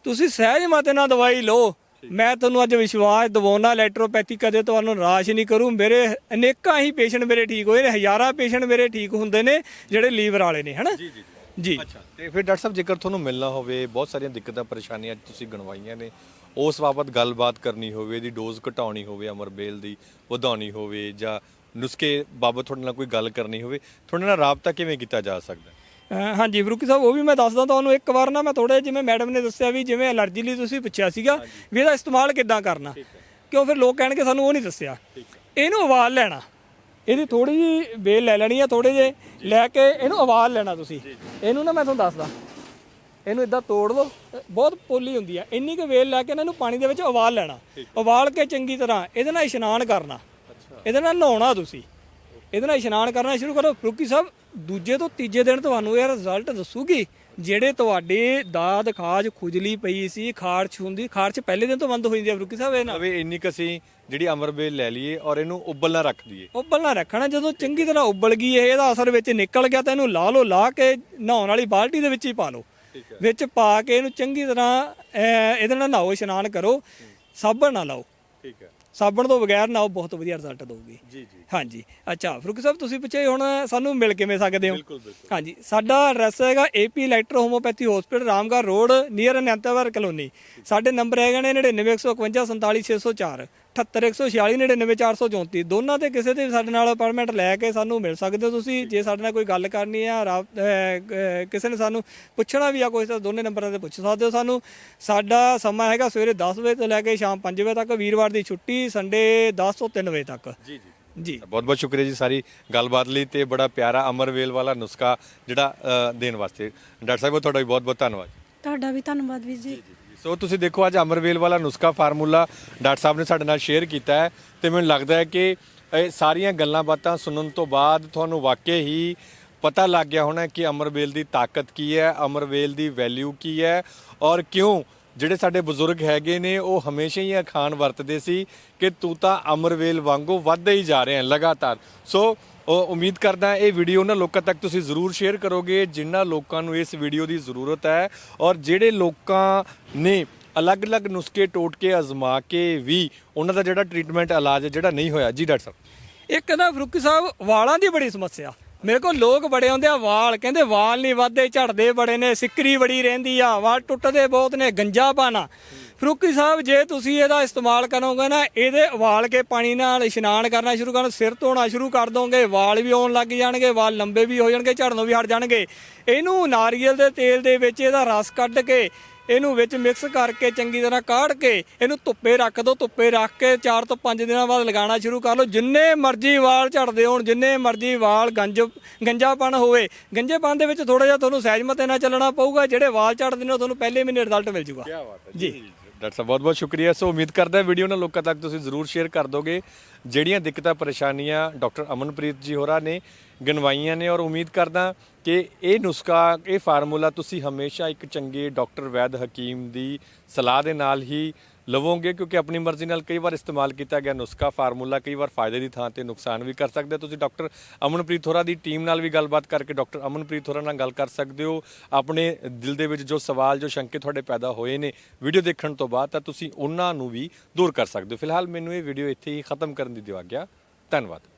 ਤੁਸੀਂ ਸਹਿਜ ਮਤੇ ਨਾਲ ਦਵਾਈ ਲਓ। ਮੈਂ ਤੁਹਾਨੂੰ ਅੱਜ ਵਿਸ਼ਵਾਸ ਦਿਵਾਉਣਾ ਇਲੈਕਟ੍ਰੋਪੈਥੀ ਕਦੇ ਤੁਹਾਨੂੰ ਨਿਰਾਸ਼ ਨਹੀਂ ਕਰੂ। ਮੇਰੇ ਅਨੇਕਾਂ ਹੀ ਪੇਸ਼ੈਂਟ ਮੇਰੇ ਠੀਕ ਹੋਏ ਨੇ ਹਜ਼ਾਰਾਂ ਪੇਸ਼ੈਂਟ ਮੇਰੇ ਠੀਕ ਹੁੰਦੇ ਨੇ ਜਿਹੜੇ ਲੀਵਰ ਵਾਲੇ ਨੇ ਹਨਾ? ਜੀ। ਜੀ। ਅੱਛਾ। ਤੇ ਫਿਰ ਡਾਕਟਰ ਸਾਹਿਬ ਜੇਕਰ ਤੁਹਾਨੂੰ ਮਿਲਣਾ ਹੋਵੇ ਬਹੁਤ ਸਾਰੀਆਂ ਦਿੱਕਤਾਂ ਪਰੇਸ਼ਾਨੀਆਂ ਤੁਸੀਂ ਗਣਵਾਈਆਂ ਨੇ ਉਸ ਬਾਬਤ ਗੱਲਬਾਤ ਕਰਨੀ ਹੋਵੇ ਇਹਦੀ ਡੋਜ਼ ਘਟਾਉਣੀ ਹੋਵੇ ਅਮਰਬੇਲ ਦੀ ਵਧਾਉਣੀ ਹੋਵੇ ਜਾਂ ਨੁਸਖੇ ਬਾਬਤ ਤੁਹਾਡੇ ਨਾਲ ਕੋਈ ਗੱਲ ਕਰਨੀ ਹੋਵੇ ਤੁਹਾਡੇ ਨਾਲ ਰਾਬਤਾ ਕਿਵੇਂ ਕੀਤਾ ਜਾ ਸਕਦਾ? ਹੈ? ਹਾਂਜੀ ਫਰੂਕੀ ਸਾਹਿਬ ਉਹ ਵੀ ਮੈਂ ਦੱਸਦਾ ਤੁਹਾਨੂੰ ਇੱਕ ਵਾਰ ਨਾ ਮੈਂ ਥੋੜੇ ਜਿਵੇਂ ਮੈਡਮ ਨੇ ਦੱਸਿਆ ਵੀ ਜਿਵੇਂ ਅਲਰਜੀ ਲਈ ਤੁਸੀਂ ਪੁੱਛਿਆ ਸੀਗਾ ਵੀ ਇਹਦਾ ਇਸਤੇਮਾਲ ਕਿੱਦਾਂ ਕਰਨਾ। ਕਿਉਂ ਫਿਰ ਲੋਕ ਕਹਿਣਗੇ ਸਾਨੂੰ ਉਹ ਨਹੀਂ ਦੱਸਿਆ। ਇਹਨੂੰ ਉਬਾਲ ਲੈਣਾ। ਇਹਦੀ ਥੋੜੀ ਜਿਹੀ ਵੇਲ ਲੈ ਲੈਣੀ ਆ ਥੋੜੇ ਜੇ। ਲੈ ਕੇ ਇਹਨੂੰ ਉਬਾਲ ਲੈਣਾ ਤੁਸੀਂ। ਇਹਨੂੰ ਨਾ ਮੈਂ ਤੁਹਾਨੂੰ ਦੱਸਦਾ। ਇਹਨੂੰ ਇਦਾਂ ਤੋੜ ਲਓ। ਬਹੁਤ ਪੋਲੀ ਹੁੰਦੀ ਆ। ਇੰਨੀ ਕੁ ਵੇਲ ਲੈ ਕੇ ਨਾ ਇਹਨੂੰ ਪਾਣੀ ਦੇ ਵਿੱਚ ਉਬਾਲ ਲੈਣਾ। ਉਬਾਲ ਕੇ ਚੰਗੀ ਤਰ੍ਹਾਂ ਇਹਦੇ ਨਾਲ ਇਸ਼ਨਾਨ ਕਰਨਾ। ਇਹਦੇ ਨਾਲ ਨਹਾਉਣਾ ਤੁਸੀਂ। ਇਹਦੇ ਨਾਲ ਇਸ਼ਨਾਨ ਕਰਨਾ ਸ਼ੁਰੂ ਕਰੋ। ਫਰੂਕੀ ਸਾਹਿਬ ਦੂਜੇ ਤੋਂ ਤੀਜੇ ਦਿਨ ਤੁਹਾਨੂੰ ਇਹ ਰਿਜ਼ਲਟ ਦੱਸੂਗੀ ਜਿਹੜੇ ਤੁਹਾਡੇ ਦਾਦ ਖਾਜ ਖੁਜਲੀ ਪਈ ਸੀ ਖਾਰਚ ਹੁੰਦੀ ਖਾਰਚ ਪਹਿਲੇ ਦਿਨ ਤੋਂ ਬੰਦ ਹੋ ਜਾਂਦੀ ਹੈ ਫਰੂਕੀ ਸਾਹਿਬ ਇਹ ਨਾਲ ਅਵੇ ਇੰਨੀ ਕੁ ਅਸੀਂ ਜਿਹੜੀ ਅਮਰਬੇਲ ਲੈ ਲਈਏ ਔਰ ਇਹਨੂੰ ਉਬਲਣਾ ਰੱਖ ਦਈਏ। ਉਬਲ ਨਾ ਰੱਖਣਾ। ਜਦੋਂ ਚੰਗੀ ਤਰ੍ਹਾਂ ਉਬਲ ਗਈ ਇਹ ਇਹਦਾ ਅਸਰ ਵਿੱਚ ਨਿਕਲ ਗਿਆ ਤਾਂ ਇਹਨੂੰ ਲਾ ਲਓ ਲਾ ਕੇ ਨਹਾਉਣ ਵਾਲੀ ਬਾਲਟੀ ਦੇ ਵਿੱਚ ਹੀ ਪਾ ਲਓ। ਵਿੱਚ ਪਾ ਕੇ ਇਹਨੂੰ ਚੰਗੀ ਤਰ੍ਹਾਂ ਅਹ, ਇਹਦੇ ਨਾਲ ਨਹਾਓ ਇਸ਼ਨਾਨ ਕਰੋ। ਸਾਬਣ ਨਾ ਲਾਓ। ਠੀਕ ਹੈ। ਸਾਬਣ ਤੋਂ ਬਗੈਰ ਨਹਾਓ ਬਹੁਤ ਵਧੀਆ ਰਿਜ਼ਲਟ ਦਊਗੀ। ਜੀ ਜੀ। ਹਾਂਜੀ। ਅੱਛਾ ਫਰੂਕ ਸਾਹਿਬ ਤੁਸੀਂ ਪੁੱਛੇ ਹੁਣ ਸਾਨੂੰ ਮਿਲ ਕਿਵੇਂ ਸਕਦੇ ਹੋ? ਬਿਲਕੁਲ ਬਿਲਕੁਲ। ਹਾਂਜੀ। ਸਾਡਾ ਐਡਰੈਸ ਹੈਗਾ AP electro homoeopathy hospital Ramgarh road near Anantvar colony ਸਾਡੇ ਨੰਬਰ ਹੈਗੇ ਨੇ 9915547604 78146 ਦੋਨਾਂ ਤੇ ਕਿਸੇ ਤੇ ਵੀ ਸਾਡੇ ਨਾਲ ਅਪਾਇੰਟਮੈਂਟ ਲੈ ਕੇ ਸਾਨੂੰ ਮਿਲ ਸਕਦੇ ਹੋ ਤੁਸੀਂ। ਜੇ ਸਾਡੇ ਨਾਲ ਕੋਈ ਗੱਲ ਕਰਨੀ ਆ ਰਾਬ- ਅਹ, ਅਹ, ਕਿਸੇ ਨੇ ਸਾਨੂੰ ਪੁੱਛਣਾ ਵੀ ਆ ਕੋਈ ਤਾਂ ਦੋਨੇ ਨੰਬਰਾਂ ਤੇ ਪੁੱਛ ਸਕਦੇ ਹੋ ਸਾਨੂੰ। ਸਾਡਾ ਸਮਾਂ ਹੈਗਾ ਸਵੇਰੇ 10 ਵਜੇ ਤੋਂ ਲੈ ਕੇ ਸ਼ਾਮ 5 ਵਜੇ ਤੱਕ। ਵੀਰਵਾਰ ਦੀ ਛੁੱਟੀ ਸੰਡੇ 10 ਤੋਂ 3 ਵਜੇ ਤੱਕ। ਜੀ ਜੀ। ਜੀ। ਬਹੁਤ ਬਹੁਤ ਸ਼ੁਕਰੀਆ ਜੀ ਸਾਰੀ ਗੱਲਬਾਤ ਲਈ ਤੇ ਬੜਾ ਪਿਆਰਾ ਅਮਰਵੇਲ ਵਾਲਾ ਨੁਸਖਾ ਜਿਹੜਾ ਅ, ਦੇਣ ਵਾਸਤੇ। ਡਾਕਟਰ ਸਾਹਿਬ ਤੁਹਾਡਾ ਵੀ ਬਹੁਤ ਬਹੁਤ ਧੰਨਵਾਦ। ਤੁਹਾਡਾ ਵੀ ਧੰਨਵਾਦ ਵੀਰ ਜੀ। ਸੋ ਤੁਸੀਂ ਦੇਖੋ ਅੱਜ ਅਮਰਵੇਲ ਵਾਲਾ ਨੁਸਖਾ ਫਾਰਮੂਲਾ ਡਾਕਟਰ ਸਾਹਿਬ ਨੇ ਸਾਡੇ ਨਾਲ ਸ਼ੇਅਰ ਕੀਤਾ ਹੈ ਤੇ ਮੈਨੂੰ ਲੱਗਦਾ ਹੈ ਕਿ ਇਹ ਸਾਰੀਆਂ ਗੱਲਾਂ ਬਾਤਾਂ ਸੁਣਨ ਤੋਂ ਬਾਅਦ ਤੁਹਾਨੂੰ ਵਾਕਈ ਹੀ ਪਤਾ ਲੱਗ ਗਿਆ ਹੋਣਾ ਕਿ ਅਮਰਵੇਲ ਦੀ ਤਾਕਤ ਕੀ ਹੈ ਅਮਰਵੇਲ ਦੀ ਵੈਲਿਊ ਕੀ ਹੈ ਔਰ ਕਿਉਂ ਜਿਹੜੇ ਸਾਡੇ ਬਜ਼ੁਰਗ ਹੈਗੇ ਨੇ ਉਹ ਹਮੇਸ਼ਾ ਹੀ ਅਖਾਣ ਵਰਤਦੇ ਸੀ ਕਿ ਤੂੰ ਤਾਂ ਅਮਰਵੇਲ ਵਾਂਗੂ ਵੱਧਦੇ ਹੀ ਜਾ ਰਹੇ ਲਗਾਤਾਰ। ਸੋ ਉਮੀਦ ਕਰਦਾ ਇਹ ਵੀਡੀਓ ਉਹਨਾਂ ਲੋਕਾਂ ਤੱਕ ਤੁਸੀਂ ਜ਼ਰੂਰ ਸ਼ੇਅਰ ਕਰੋਗੇ, ਜਿਨ੍ਹਾਂ ਲੋਕਾਂ ਨੂੰ ਇਸ ਵੀਡੀਓ ਦੀ ਜ਼ਰੂਰਤ ਹੈ ਔਰ ਜਿਹੜੇ ਲੋਕਾਂ ਨੇ ਅਲੱਗ-ਅਲੱਗ ਨੁਸਖੇ ਟੋਟਕੇ ਅਜ਼ਮਾ ਕੇ ਵੀ ਉਹਨਾਂ ਦਾ ਜਿਹੜਾ ਟ੍ਰੀਟਮੈਂਟ ਇਲਾਜ ਜਿਹੜਾ ਨਹੀਂ ਹੋਇਆ। ਜੀ, ਡਾਕਟਰ ਸਾਹਿਬ। ਇੱਕ ਕਹਿੰਦਾ ਫਰੂਕੀ ਸਾਹਿਬ, ਵਾਲਾਂ ਦੀ ਬੜੀ ਸਮੱਸਿਆ। ਮੇਰੇ ਕੋਲ ਲੋਕ ਬੜੇ ਆਉਂਦੇ ਆ, ਵਾਲ, ਕਹਿੰਦੇ ਵਾਲ ਨਹੀਂ ਵੱਧਦੇ, ਝੜਦੇ ਬੜੇ ਨੇ, ਸਿੱਕਰੀ ਬੜੀ ਰਹਿੰਦੀ ਆ, ਵਾਲ ਟੁੱਟਦੇ ਬਹੁਤ ਨੇ, ਗੰਜਾ ਪਾਣਾ। ਫਰੂਕੀ ਸਾਹਿਬ ਜੇ ਤੁਸੀਂ ਇਹਦਾ ਇਸਤੇਮਾਲ ਕਰੋਗੇ ਨਾ ਇਹਦੇ ਉਬਾਲ ਕੇ ਪਾਣੀ ਨਾਲ ਇਸ਼ਨਾਨ ਕਰਨਾ ਸ਼ੁਰੂ ਕਰਨ ਸਿਰ ਧੋਣਾ ਸ਼ੁਰੂ ਕਰ ਦੋਗੇ ਵਾਲ ਵੀ ਆਉਣ ਲੱਗ ਜਾਣਗੇ ਵਾਲ ਲੰਬੇ ਵੀ ਹੋ ਜਾਣਗੇ ਝੜਨੋਂ ਵੀ ਹਟ ਜਾਣਗੇ। ਇਹਨੂੰ ਨਾਰੀਅਲ ਦੇ ਤੇਲ ਦੇ ਵਿੱਚ ਇਹਦਾ ਰਸ ਕੱਢ ਕੇ ਇਹਨੂੰ ਵਿੱਚ ਮਿਕਸ ਕਰਕੇ ਚੰਗੀ ਤਰ੍ਹਾਂ ਕਾੜ ਕੇ ਇਹਨੂੰ ਧੁੱਪੇ ਰੱਖ ਦਿਓ ਧੁੱਪੇ ਰੱਖ ਕੇ 4 ਤੋਂ 5 ਦਿਨਾਂ ਬਾਅਦ ਲਗਾਉਣਾ ਸ਼ੁਰੂ ਕਰ ਲਓ। ਜਿੰਨੇ ਮਰਜ਼ੀ ਵਾਲ ਝੜਦੇ ਹੋਣ ਜਿੰਨੇ ਮਰਜ਼ੀ ਵਾਲ ਗੰਜ ਗੰਜਾਪਣ ਹੋਵੇ ਗੰਜੇਪਣ ਦੇ ਵਿੱਚ ਥੋੜਾ ਜਿਹਾ ਤੁਹਾਨੂੰ ਸਹਿਜਮਤੇ ਨਾਲ ਚੱਲਣਾ ਪਊਗਾ ਜਿਹੜੇ ਵਾਲ ਝੜਦੇ ਨੇ ਤੁਹਾਨੂੰ ਪਹਿਲੇ ਮਹੀਨੇ ਰਿਜ਼ਲਟ ਮਿਲ ਜੂਗਾ। ਕੀ ਬਾਤ ਹੈ ਜੀ। ਡਾਕਟਰ ਸਾਹਿਬ ਬਹੁਤ ਬਹੁਤ ਸ਼ੁਕਰੀਆ। ਸੋ ਉਮੀਦ ਕਰਦਾ ਵੀਡੀਓ ਨਾਲ ਲੋਕਾਂ ਤੱਕ ਤੁਸੀਂ ਜ਼ਰੂਰ ਸ਼ੇਅਰ ਕਰ ਦੋਗੇ। ਜਿਹੜੀਆਂ ਦਿੱਕਤਾਂ, ਪਰੇਸ਼ਾਨੀਆਂ ਡਾਕਟਰ ਅਮਨਪ੍ਰੀਤ ਜੀ ਹੋਰਾਂ ਨੇ ਗਨਵਾਈਆਂ ਨੇ ਔਰ ਉਮੀਦ ਕਰਦਾ ਕਿ ਇਹ ਨੁਸਖਾ, ਇਹ ਫਾਰਮੂਲਾ ਤੁਸੀਂ ਹਮੇਸ਼ਾ ਇੱਕ ਚੰਗੇ ਡਾਕਟਰ ਵੈਦ ਹਕੀਮ ਦੀ ਸਲਾਹ ਦੇ ਨਾਲ ਹੀ ਲਵੋਗੇ ਕਿਉਂਕਿ ਆਪਣੀ ਮਰਜ਼ੀ ਨਾਲ ਕਈ ਵਾਰ ਇਸਤੇਮਾਲ ਕੀਤਾ ਗਿਆ ਨੁਸਖਾ ਫਾਰਮੂਲਾ ਕਈ ਵਾਰ ਫਾਇਦੇ ਦੀ ਥਾਂ ਤੇ ਨੁਕਸਾਨ ਵੀ ਕਰ ਸਕਦੇ ਹੈ। ਤੁਸੀਂ ਡਾਕਟਰ ਅਮਨਪ੍ਰੀਤ ਹੋਰਾਂ ਦੀ ਟੀਮ ਨਾਲ ਵੀ ਗੱਲਬਾਤ ਕਰਕੇ ਡਾਕਟਰ ਅਮਨਪ੍ਰੀਤ ਹੋਰਾਂ ਨਾਲ ਗੱਲ ਕਰ ਸਕਦੇ ਹੋ। ਆਪਣੇ ਦਿਲ ਦੇ ਵਿੱਚ ਜੋ ਸਵਾਲ, ਜੋ ਸ਼ੰਕੇ ਤੁਹਾਡੇ ਪੈਦਾ ਹੋਏ ਨੇ, ਵੀਡੀਓ ਦੇਖਣ ਤੋਂ ਬਾਅਦ ਤਾਂ ਤੁਸੀਂ ਉਹਨਾਂ ਨੂੰ ਵੀ ਦੂਰ ਕਰ ਸਕਦੇ ਹੋ। ਫਿਲਹਾਲ ਮੈਨੂੰ ਇਹ ਵੀਡੀਓ ਇੱਥੇ ਹੀ ਖਤਮ ਕਰਨ ਦੀ ਦਿਓ ਆਗਿਆ ਧੰਨਵਾਦ।